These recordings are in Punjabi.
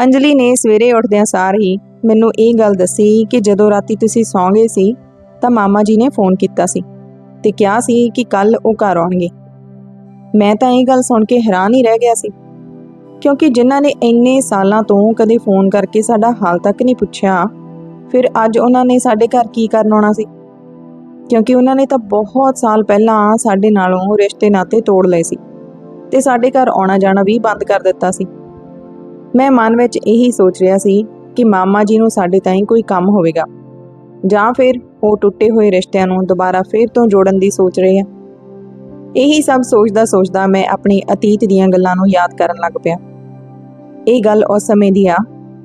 ਅੰਜਲੀ ਨੇ ਸਵੇਰੇ ਉੱਠਦਿਆਂ ਸਾਰ ਹੀ ਮੈਨੂੰ ਇਹ ਗੱਲ ਦੱਸੀ ਕਿ ਜਦੋਂ ਰਾਤੀ ਤੁਸੀਂ ਸੌਂ ਗਏ ਸੀ, ਤਾਂ ਮਾਮਾ ਜੀ ਨੇ ਫੋਨ ਕੀਤਾ ਸੀ ਤੇ ਕਿਹਾ ਸੀ ਕਿ ਕੱਲ ਉਹ ਘਰ ਆਉਣਗੇ। ਮੈਂ ਤਾਂ ਇਹ ਗੱਲ ਸੁਣ ਕੇ ਹੈਰਾਨ ਹੀ ਰਹਿ ਗਿਆ ਸੀ, ਕਿਉਂਕਿ ਜਿਨ੍ਹਾਂ ਨੇ ਇੰਨੇ ਸਾਲਾਂ ਤੋਂ ਕਦੇ ਫੋਨ ਕਰਕੇ ਸਾਡਾ ਹਾਲ ਤੱਕ ਨਹੀਂ ਪੁੱਛਿਆ, ਫਿਰ ਅੱਜ ਉਹਨਾਂ ਨੇ ਸਾਡੇ ਘਰ ਕੀ ਕਰਨ ਆਉਣਾ ਸੀ? ਕਿਉਂਕਿ ਉਹਨਾਂ ਨੇ ਤਾਂ ਬਹੁਤ ਸਾਲ ਪਹਿਲਾਂ ਸਾਡੇ ਨਾਲੋਂ ਰਿਸ਼ਤੇ ਨਾਤੇ ਤੋੜ ਲਏ ਸੀ ਤੇ ਸਾਡੇ ਘਰ ਆਉਣਾ ਜਾਣਾ ਵੀ ਬੰਦ ਕਰ ਦਿੱਤਾ ਸੀ। ਮੈਂ ਮਨ ਵਿੱਚ ਇਹੀ ਸੋਚ ਰਿਹਾ ਸੀ ਕਿ ਮਾਮਾ ਜੀ ਨੂੰ ਸਾਡੇ ਤਾਈਂ ਕੋਈ ਕੰਮ ਹੋਵੇਗਾ। ਜਾਂ ਫਿਰ ਉਹ ਟੁੱਟੇ ਹੋਏ ਰਿਸ਼ਤਿਆਂ ਨੂੰ ਦੁਬਾਰਾ ਫੇਰ ਤੋਂ ਜੋੜਨ ਦੀ ਸੋਚ ਰਹੇ ਆ। ਇਹੀ ਸਭ ਸੋਚਦਾ ਸੋਚਦਾ ਮੈਂ ਆਪਣੀ ਅਤੀਤ ਦੀਆਂ ਗੱਲਾਂ ਨੂੰ ਯਾਦ ਕਰਨ ਲੱਗ ਪਿਆ। ਇਹ ਗੱਲ ਉਸ ਸਮੇਂ ਦੀ ਆ,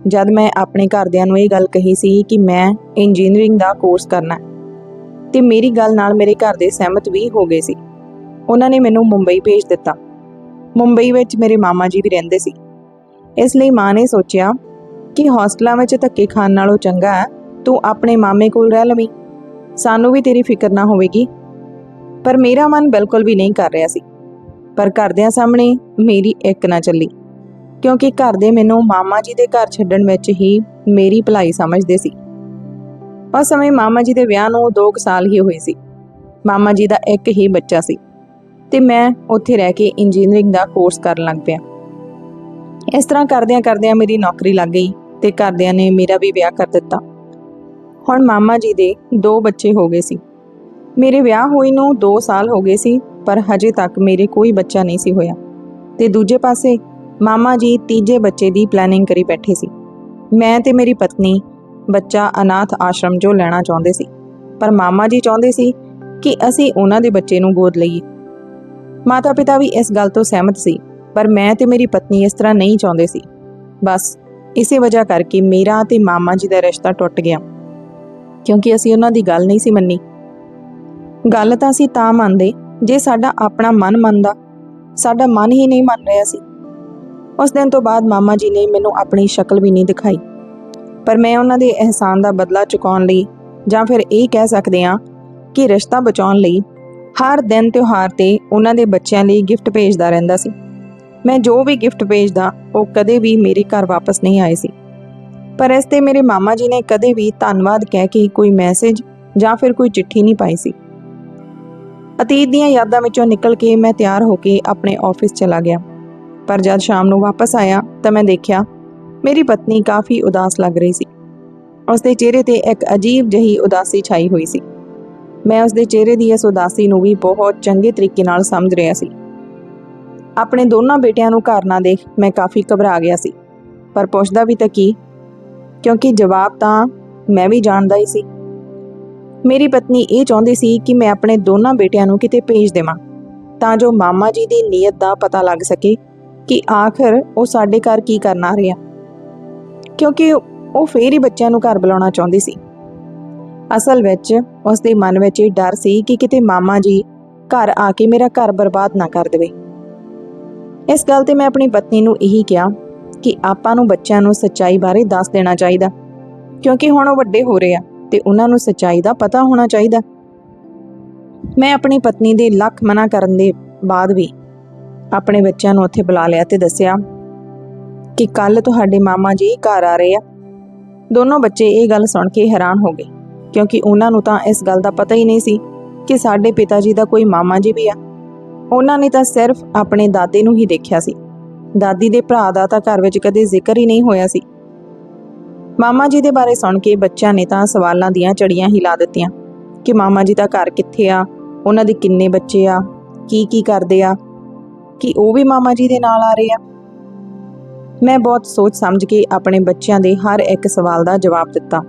ਜਦ ਮੈਂ ਆਪਣੇ ਘਰਦਿਆਂ ਨੂੰ ਇਹ ਗੱਲ ਕਹੀ ਸੀ ਕਿ ਮੈਂ ਇੰਜੀਨੀਅਰਿੰਗ ਦਾ ਕੋਰਸ ਕਰਨਾ ਹੈ। ਤੇ ਮੇਰੀ ਗੱਲ ਨਾਲ ਮੇਰੇ ਘਰ ਦੇ ਸਹਿਮਤ ਵੀ ਹੋ ਗਏ ਸੀ। ਉਹਨਾਂ ਨੇ ਮੈਨੂੰ ਮੁੰਬਈ ਭੇਜ ਦਿੱਤਾ। ਮੁੰਬਈ ਵਿੱਚ ਮੇਰੇ ਮਾਮਾ ਜੀ ਵੀ ਰਹਿੰਦੇ ਸੀ। ਇਸ ਲਈ ਮਾਂ ਨੇ ਸੋਚਿਆ ਕਿ ਹੌਸਟਲਾਂ ਵਿੱਚ ਧੱਕੇ ਖਾਣ ਨਾਲੋਂ ਚੰਗਾ ਹੈ, ਤੂੰ ਆਪਣੇ ਮਾਮੇ ਕੋਲ ਰਹਿ ਲਵੀਂ। ਸਾਨੂੰ ਵੀ ਤੇਰੀ ਫਿਕਰ ਨਾ ਹੋਵੇਗੀ। ਪਰ ਮੇਰਾ ਮਨ ਬਿਲਕੁਲ ਵੀ ਨਹੀਂ ਕਰ ਰਿਹਾ ਸੀ। ਪਰ ਘਰਦਿਆਂ ਸਾਹਮਣੇ ਮੇਰੀ ਇੱਕ ਨਾ ਚੱਲੀ, ਕਿਉਂਕਿ ਘਰ ਦੇ ਮੈਨੂੰ ਮਾਮਾ ਜੀ ਦੇ ਘਰ ਛੱਡਣ ਵਿੱਚ ਹੀ ਮੇਰੀ ਭਲਾਈ ਸਮਝਦੇ ਸੀ। ਉਸ ਸਮੇਂ ਮਾਮਾ ਜੀ ਦੇ ਵਿਆਹ ਨੂੰ 2 ਸਾਲ ਹੀ ਹੋਏ ਸੀ। ਮਾਮਾ ਜੀ ਦਾ ਇੱਕ ਹੀ ਬੱਚਾ ਸੀ ਤੇ ਮੈਂ ਉੱਥੇ ਰਹਿ ਕੇ ਇੰਜੀਨੀਅਰਿੰਗ ਦਾ ਕੋਰਸ ਕਰਨ ਲੱਗ ਪਿਆ। ਇਸ ਤਰ੍ਹਾਂ ਕਰਦਿਆਂ ਕਰਦਿਆਂ ਮੇਰੀ ਨੌਕਰੀ ਲੱਗ ਗਈ ਤੇ ਘਰਦਿਆਂ ਨੇ ਮੇਰਾ ਵੀ ਵਿਆਹ ਕਰ ਦਿੱਤਾ। ਹੁਣ ਮਾਮਾ ਜੀ ਦੇ ਦੋ ਬੱਚੇ ਹੋ ਗਏ ਸੀ। ਮੇਰੇ ਵਿਆਹ ਹੋਈ ਨੂੰ 2 ਸਾਲ ਹੋ ਗਏ ਸੀ, ਪਰ ਹਜੇ ਤੱਕ ਮੇਰੇ ਕੋਈ ਬੱਚਾ ਨਹੀਂ ਸੀ ਹੋਇਆ। ਤੇ ਦੂਜੇ ਪਾਸੇ ਮਾਮਾ ਜੀ ਤੀਜੇ ਬੱਚੇ ਦੀ ਪਲੈਨਿੰਗ ਕਰੀ ਬੈਠੇ ਸੀ। ਮੈਂ ਤੇ ਮੇਰੀ ਪਤਨੀ ਬੱਚਾ ਅਨਾਥ ਆਸ਼ਰਮ ਜੋ ਲੈਣਾ ਚਾਹੁੰਦੇ ਸੀ। ਪਰ ਮਾਮਾ ਜੀ ਚਾਹੁੰਦੇ ਸੀ ਕਿ ਅਸੀਂ ਉਹਨਾਂ ਦੇ ਬੱਚੇ ਨੂੰ ਗੋਦ ਲਈਏ। ਮਾਤਾ ਪਿਤਾ ਵੀ ਇਸ ਗੱਲ ਤੋਂ ਸਹਿਮਤ ਸੀ ਪਰ ਮੈਂ ਤੇ ਮੇਰੀ ਪਤਨੀ ਇਸ ਤਰ੍ਹਾਂ ਨਹੀਂ ਚਾਹੁੰਦੇ ਸੀ। ਬਸ ਇਸੇ ਵਜ੍ਹਾ ਕਰਕੇ ਮੇਰਾ ਤੇ ਮਾਮਾ ਜੀ ਦਾ ਰਿਸ਼ਤਾ ਟੁੱਟ ਗਿਆ। ਕਿਉਂਕਿ ਅਸੀਂ ਉਹਨਾਂ ਦੀ ਗੱਲ ਨਹੀਂ ਸੀ ਮੰਨੀ। ਗੱਲ ਤਾਂ ਅਸੀਂ ਤਾਂ ਮੰਨਦੇ, ਜੇ ਸਾਡਾ ਆਪਣਾ ਮਨ ਮੰਨਦਾ, ਸਾਡਾ ਮਨ ਹੀ ਨਹੀਂ ਮੰਨ ਰਿਹਾ ਸੀ। ਉਸ ਦਿਨ ਤੋਂ ਬਾਅਦ ਮਾਮਾ ਜੀ ਨੇ ਮੈਨੂੰ ਆਪਣੀ ਸ਼ਕਲ ਵੀ ਨਹੀਂ ਦਿਖਾਈ। ਪਰ ਮੈਂ ਉਹਨਾਂ ਦੇ ਅਹਿਸਾਨ ਦਾ ਬਦਲਾ ਚੁਕਾਉਣ ਲਈ ਜਾਂ ਫਿਰ ਇਹ ਕਹਿ ਸਕਦੇ ਹਾਂ ਕਿ ਰਿਸ਼ਤਾ ਬਚਾਉਣ ਲਈ ਹਰ ਦਿਨ ਤਿਉਹਾਰ ਤੇ ਉਹਨਾਂ ਦੇ ਬੱਚਿਆਂ ਲਈ ਗਿਫਟ ਭੇਜਦਾ ਰਹਿੰਦਾ ਸੀ। ਮੈਂ ਜੋ ਵੀ ਗਿਫਟ ਭੇਜਦਾ, ਉਹ ਕਦੇ ਵੀ ਮੇਰੇ ਘਰ ਵਾਪਸ ਨਹੀਂ ਆਏ ਸੀ। ਪਰ ਇਸ ਤੇ ਮੇਰੇ ਮਾਮਾ ਜੀ ਨੇ ਕਦੇ ਵੀ ਧੰਨਵਾਦ ਕਹਿ ਕੇ ਕੋਈ ਮੈਸੇਜ ਜਾਂ ਫਿਰ ਕੋਈ ਚਿੱਠੀ ਨਹੀਂ ਪਾਈ ਸੀ। ਅਤੀਤ ਦੀਆਂ ਯਾਦਾਂ ਵਿੱਚੋਂ ਨਿਕਲ ਕੇ ਮੈਂ ਤਿਆਰ ਹੋ ਕੇ ਆਪਣੇ ਆਫਿਸ ਚਲਾ ਗਿਆ। ਪਰ ਜਦ ਸ਼ਾਮ ਨੂੰ ਵਾਪਸ ਆਇਆ, ਤਾਂ ਮੈਂ ਦੇਖਿਆ, ਮੇਰੀ ਪਤਨੀ ਕਾਫੀ ਉਦਾਸ ਲੱਗ ਰਹੀ ਸੀ। ਉਸ ਦੇ ਚਿਹਰੇ ਤੇ ਇੱਕ ਅਜੀਬ ਜਹੀ ਉਦਾਸੀ ਛਾਈ ਹੋਈ ਸੀ। ਮੈਂ ਉਸ ਦੇ ਚਿਹਰੇ ਦੀ ਇਸ ਉਦਾਸੀ ਨੂੰ ਵੀ ਬਹੁਤ ਚੰਗੇ ਤਰੀਕੇ ਨਾਲ ਸਮਝ ਰਿਹਾ ਸੀ। ਆਪਣੇ ਦੋਨਾਂ ਬੇਟਿਆਂ ਨੂੰ ਘਰ ਨਾ ਦੇਖ ਮੈਂ ਕਾਫੀ ਘਬਰਾ ਗਿਆ ਸੀ। ਪਰ ਪੁੱਛਦਾ ਵੀ ਤਾਂ ਕੀ? ਕਿਉਂਕਿ ਜਵਾਬ ਤਾਂ ਮੈਂ ਵੀ ਜਾਣਦਾ ਹੀ ਸੀ। ਮੇਰੀ ਪਤਨੀ ਇਹ ਚਾਹੁੰਦੀ ਸੀ ਕਿ ਮੈਂ ਆਪਣੇ ਦੋਨਾਂ ਬੇਟਿਆਂ ਨੂੰ ਕਿਤੇ ਭੇਜ ਦੇਵਾਂ, ਤਾਂ ਜੋ ਮਾਮਾ ਜੀ ਦੀ ਨੀਅਤ ਦਾ ਪਤਾ ਲੱਗ ਸਕੇ ਕਿ ਆਖਰ ਉਹ ਸਾਡੇ ਘਰ ਕੀ ਕਰਨ ਆ ਰਿਹਾ ਕਿਉਂਕਿ ਉਹ ਫੇਰ ਹੀ ਬੱਚਿਆਂ ਨੂੰ ਘਰ ਬੁਲਾਉਣਾ ਚਾਹੁੰਦੀ ਸੀ। ਅਸਲ ਵਿੱਚ ਉਸ ਦੇ ਮਨ ਵਿੱਚ ਇਹ ਡਰ ਸੀ ਕਿ ਕਿਤੇ ਮਾਮਾ ਜੀ ਘਰ ਆ ਕੇ ਮੇਰਾ ਘਰ ਬਰਬਾਦ ਨਾ ਕਰ ਦੇਵੇ। ਇਸ ਗੱਲ ਤੇ ਮੈਂ ਆਪਣੀ ਪਤਨੀ ਨੂੰ ਇਹੀ ਕਿਹਾ ਕਿ ਆਪਾਂ ਨੂੰ ਬੱਚਿਆਂ ਨੂੰ ਸੱਚਾਈ ਬਾਰੇ ਦੱਸ ਦੇਣਾ ਚਾਹੀਦਾ, ਕਿਉਂਕਿ ਹੁਣ ਉਹ ਵੱਡੇ ਹੋ ਰਹੇ ਆ ਤੇ ਉਹਨਾਂ ਨੂੰ ਸੱਚਾਈ ਦਾ ਪਤਾ ਹੋਣਾ ਚਾਹੀਦਾ। ਮੈਂ ਆਪਣੀ ਪਤਨੀ ਦੇ ਲੱਖ ਮਨਾ ਕਰਨ ਦੇ ਬਾਅਦ ਵੀ ਆਪਣੇ ਬੱਚਿਆਂ ਨੂੰ ਉੱਥੇ ਬੁਲਾ ਲਿਆ ਤੇ ਦੱਸਿਆ ਕਿ ਕੱਲ ਤੁਹਾਡੇ ਮਾਮਾ ਜੀ ਘਰ ਆ ਰਹੇ ਆ। ਦੋਨੋਂ ਬੱਚੇ ਇਹ ਗੱਲ ਸੁਣ ਕੇ ਹੈਰਾਨ ਹੋ ਗਏ, ਕਿਉਂਕਿ ਉਹਨਾਂ ਨੂੰ ਤਾਂ ਇਸ ਗੱਲ ਦਾ ਪਤਾ ਹੀ ਨਹੀਂ ਸੀ ਕਿ ਸਾਡੇ ਪਿਤਾ ਜੀ ਦਾ ਕੋਈ ਮਾਮਾ ਜੀ ਵੀ ਆ। ਉਹਨਾਂ ਨੇ ਤਾਂ ਸਿਰਫ ਆਪਣੇ ਦਾਦੇ ਨੂੰ ਹੀ ਦੇਖਿਆ ਸੀ। ਦਾਦੀ ਦੇ ਭਰਾ ਦਾ ਤਾਂ ਘਰ ਵਿੱਚ ਕਦੇ ਜ਼ਿਕਰ ਹੀ ਨਹੀਂ ਹੋਇਆ ਸੀ। ਮਾਮਾ ਜੀ ਦੇ ਬਾਰੇ ਸੁਣ ਕੇ ਬੱਚਿਆਂ ਨੇ ਤਾਂ ਸਵਾਲਾਂ ਦੀਆਂ ਚੜੀਆਂ ਹੀ ਲਾ ਦਿੱਤੀਆਂ ਕਿ ਮਾਮਾ ਜੀ ਦਾ ਘਰ ਕਿੱਥੇ ਆ, ਉਹਨਾਂ ਦੇ ਕਿੰਨੇ ਬੱਚੇ ਆ, ਕੀ ਕੀ ਕਰਦੇ ਆ, ਕਿ ਉਹ ਵੀ ਮਾਮਾ ਜੀ ਦੇ ਨਾਲ ਆ ਰਹੇ ਆ। ਮੈਂ ਬਹੁਤ ਸੋਚ ਸਮਝ ਕੇ ਆਪਣੇ ਬੱਚਿਆਂ ਦੇ ਹਰ ਇੱਕ ਸਵਾਲ ਦਾ ਜਵਾਬ ਦਿੱਤਾ।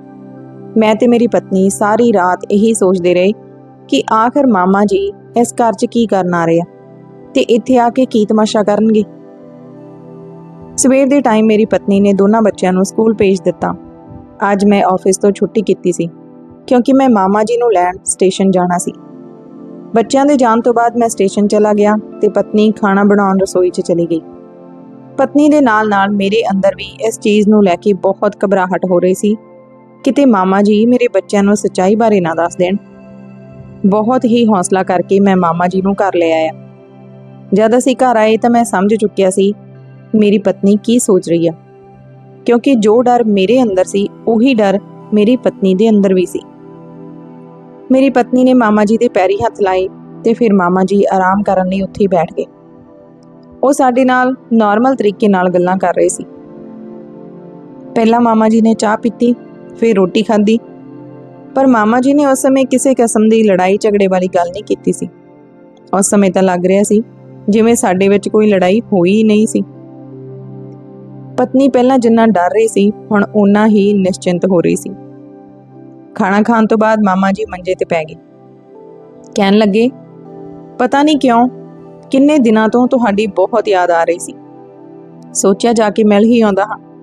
ਮੈਂ ਤੇ ਮੇਰੀ ਪਤਨੀ ਸਾਰੀ ਰਾਤ ਇਹੀ ਸੋਚਦੇ ਰਹੇ ਕਿ ਆਖਰ ਮਾਮਾ ਜੀ ਇਸ ਘਰ 'ਚ ਕੀ ਕਰਨ ਆ ਰਹੇ ਆ? ਤੇ ਇੱਥੇ ਆ ਕੇ ਕੀ ਤਮਾਸ਼ਾ ਕਰਨਗੇ? ਸਵੇਰ ਦੇ ਟਾਈਮ ਮੇਰੀ ਪਤਨੀ ਨੇ ਦੋਨਾਂ ਬੱਚਿਆਂ ਨੂੰ ਸਕੂਲ ਭੇਜ ਦਿੱਤਾ। ਅੱਜ ਮੈਂ ਆਫਿਸ ਤੋਂ ਛੁੱਟੀ ਕੀਤੀ ਸੀ, ਕਿਉਂਕਿ ਮੈਂ ਮਾਮਾ ਜੀ ਨੂੰ ਲੈਣ ਸਟੇਸ਼ਨ ਜਾਣਾ ਸੀ। ਬੱਚਿਆਂ ਦੇ ਜਾਣ ਤੋਂ ਬਾਅਦ ਮੈਂ ਸਟੇਸ਼ਨ ਚਲਾ ਗਿਆ ਤੇ ਪਤਨੀ ਖਾਣਾ ਬਣਾਉਣ ਰਸੋਈ 'ਚ ਚਲੀ ਗਈ। ਪਤਨੀ ਦੇ ਨਾਲ-ਨਾਲ ਮੇਰੇ ਅੰਦਰ ਵੀ ਇਸ ਚੀਜ਼ ਨੂੰ ਲੈ ਕੇ ਬਹੁਤ ਘਬਰਾਹਟ ਹੋ ਰਹੀ ਸੀ। ਕਿਤੇ ਮਾਮਾ ਜੀ ਮੇਰੇ ਬੱਚਿਆਂ ਨੂੰ ਸੱਚਾਈ ਬਾਰੇ ਨਾ ਦੱਸ ਦੇਣ। ਬਹੁਤ ਹੀ ਹੌਸਲਾ ਕਰਕੇ ਮੈਂ ਮਾਮਾ ਜੀ ਨੂੰ ਘਰ ਲੈ ਆਇਆ। ਜਦ ਅਸੀਂ ਘਰ ਆਏ ਤਾਂ ਮੈਂ ਸਮਝ ਚੁੱਕਿਆ ਸੀ, ਮੇਰੀ ਪਤਨੀ ਕੀ ਸੋਚ ਰਹੀ ਆ। ਕਿਉਂਕਿ ਜੋ ਡਰ ਮੇਰੇ ਅੰਦਰ ਸੀ, ਉਹੀ ਡਰ ਮੇਰੀ ਪਤਨੀ ਦੇ ਅੰਦਰ ਵੀ ਸੀ। ਮੇਰੀ ਪਤਨੀ ਨੇ ਮਾਮਾ ਜੀ ਦੇ ਪੈਰੀ ਹੱਥ ਲਾਏ ਤੇ ਫਿਰ ਮਾਮਾ ਜੀ ਆਰਾਮ ਕਰਨ ਲਈ ਉੱਥੇ ਹੀ ਬੈਠ ਗਏ। ਉਹ ਸਾਡੇ ਨਾਲ ਨਾਰਮਲ ਤਰੀਕੇ ਨਾਲ ਗੱਲਾਂ ਕਰ ਰਹੇ ਸੀ। ਪਹਿਲਾਂ ਮਾਮਾ ਜੀ ਨੇ ਚਾਹ ਪੀਤੀ, ਫਿਰ ਰੋਟੀ ਖਾਧੀ ਪਰ ਮਾਮਾ ਜੀ ਨੇ ਉਸ ਸਮੇਂ ਕਿਸੇ ਕਿਸਮ ਦੀ ਲੜਾਈ ਝਗੜੇ ਵਾਲੀ ਗੱਲ ਨਹੀਂ ਕੀਤੀ ਸੀ। ਉਸ ਸਮੇਂ ਤਾਂ ਲੱਗ ਰਿਹਾ ਸੀ, ਜਿਵੇਂ ਸਾਡੇ ਵਿੱਚ ਕੋਈ ਲੜਾਈ ਹੋਈ ਨਹੀਂ ਸੀ। ਪਤਨੀ ਪਹਿਲਾਂ ਜਿੰਨਾ ਡਰ ਰਹੀ ਸੀ, ਹੁਣ ਓਨਾ ਹੀ ਨਿਸ਼ਚਿੰਤ ਹੋ ਰਹੀ ਸੀ। ਖਾਣਾ ਖਾਣ ਤੋਂ ਬਾਅਦ ਮਾਮਾ ਜੀ ਮੰਜੇ ਤੇ ਪੈ ਗਏ। ਕਹਿਣ ਲੱਗੇ, ਪਤਾ ਨਹੀਂ ਕਿਉਂ, ਕਿੰਨੇ ਦਿਨਾਂ ਤੋਂ ਤੁਹਾਡੀ ਬਹੁਤ ਯਾਦ ਆ ਰਹੀ ਸੀ। ਸੋਚਿਆ ਜਾ ਕੇ ਮਿਲ ਹੀ ਆਉਂਦਾ ਹਾਂ।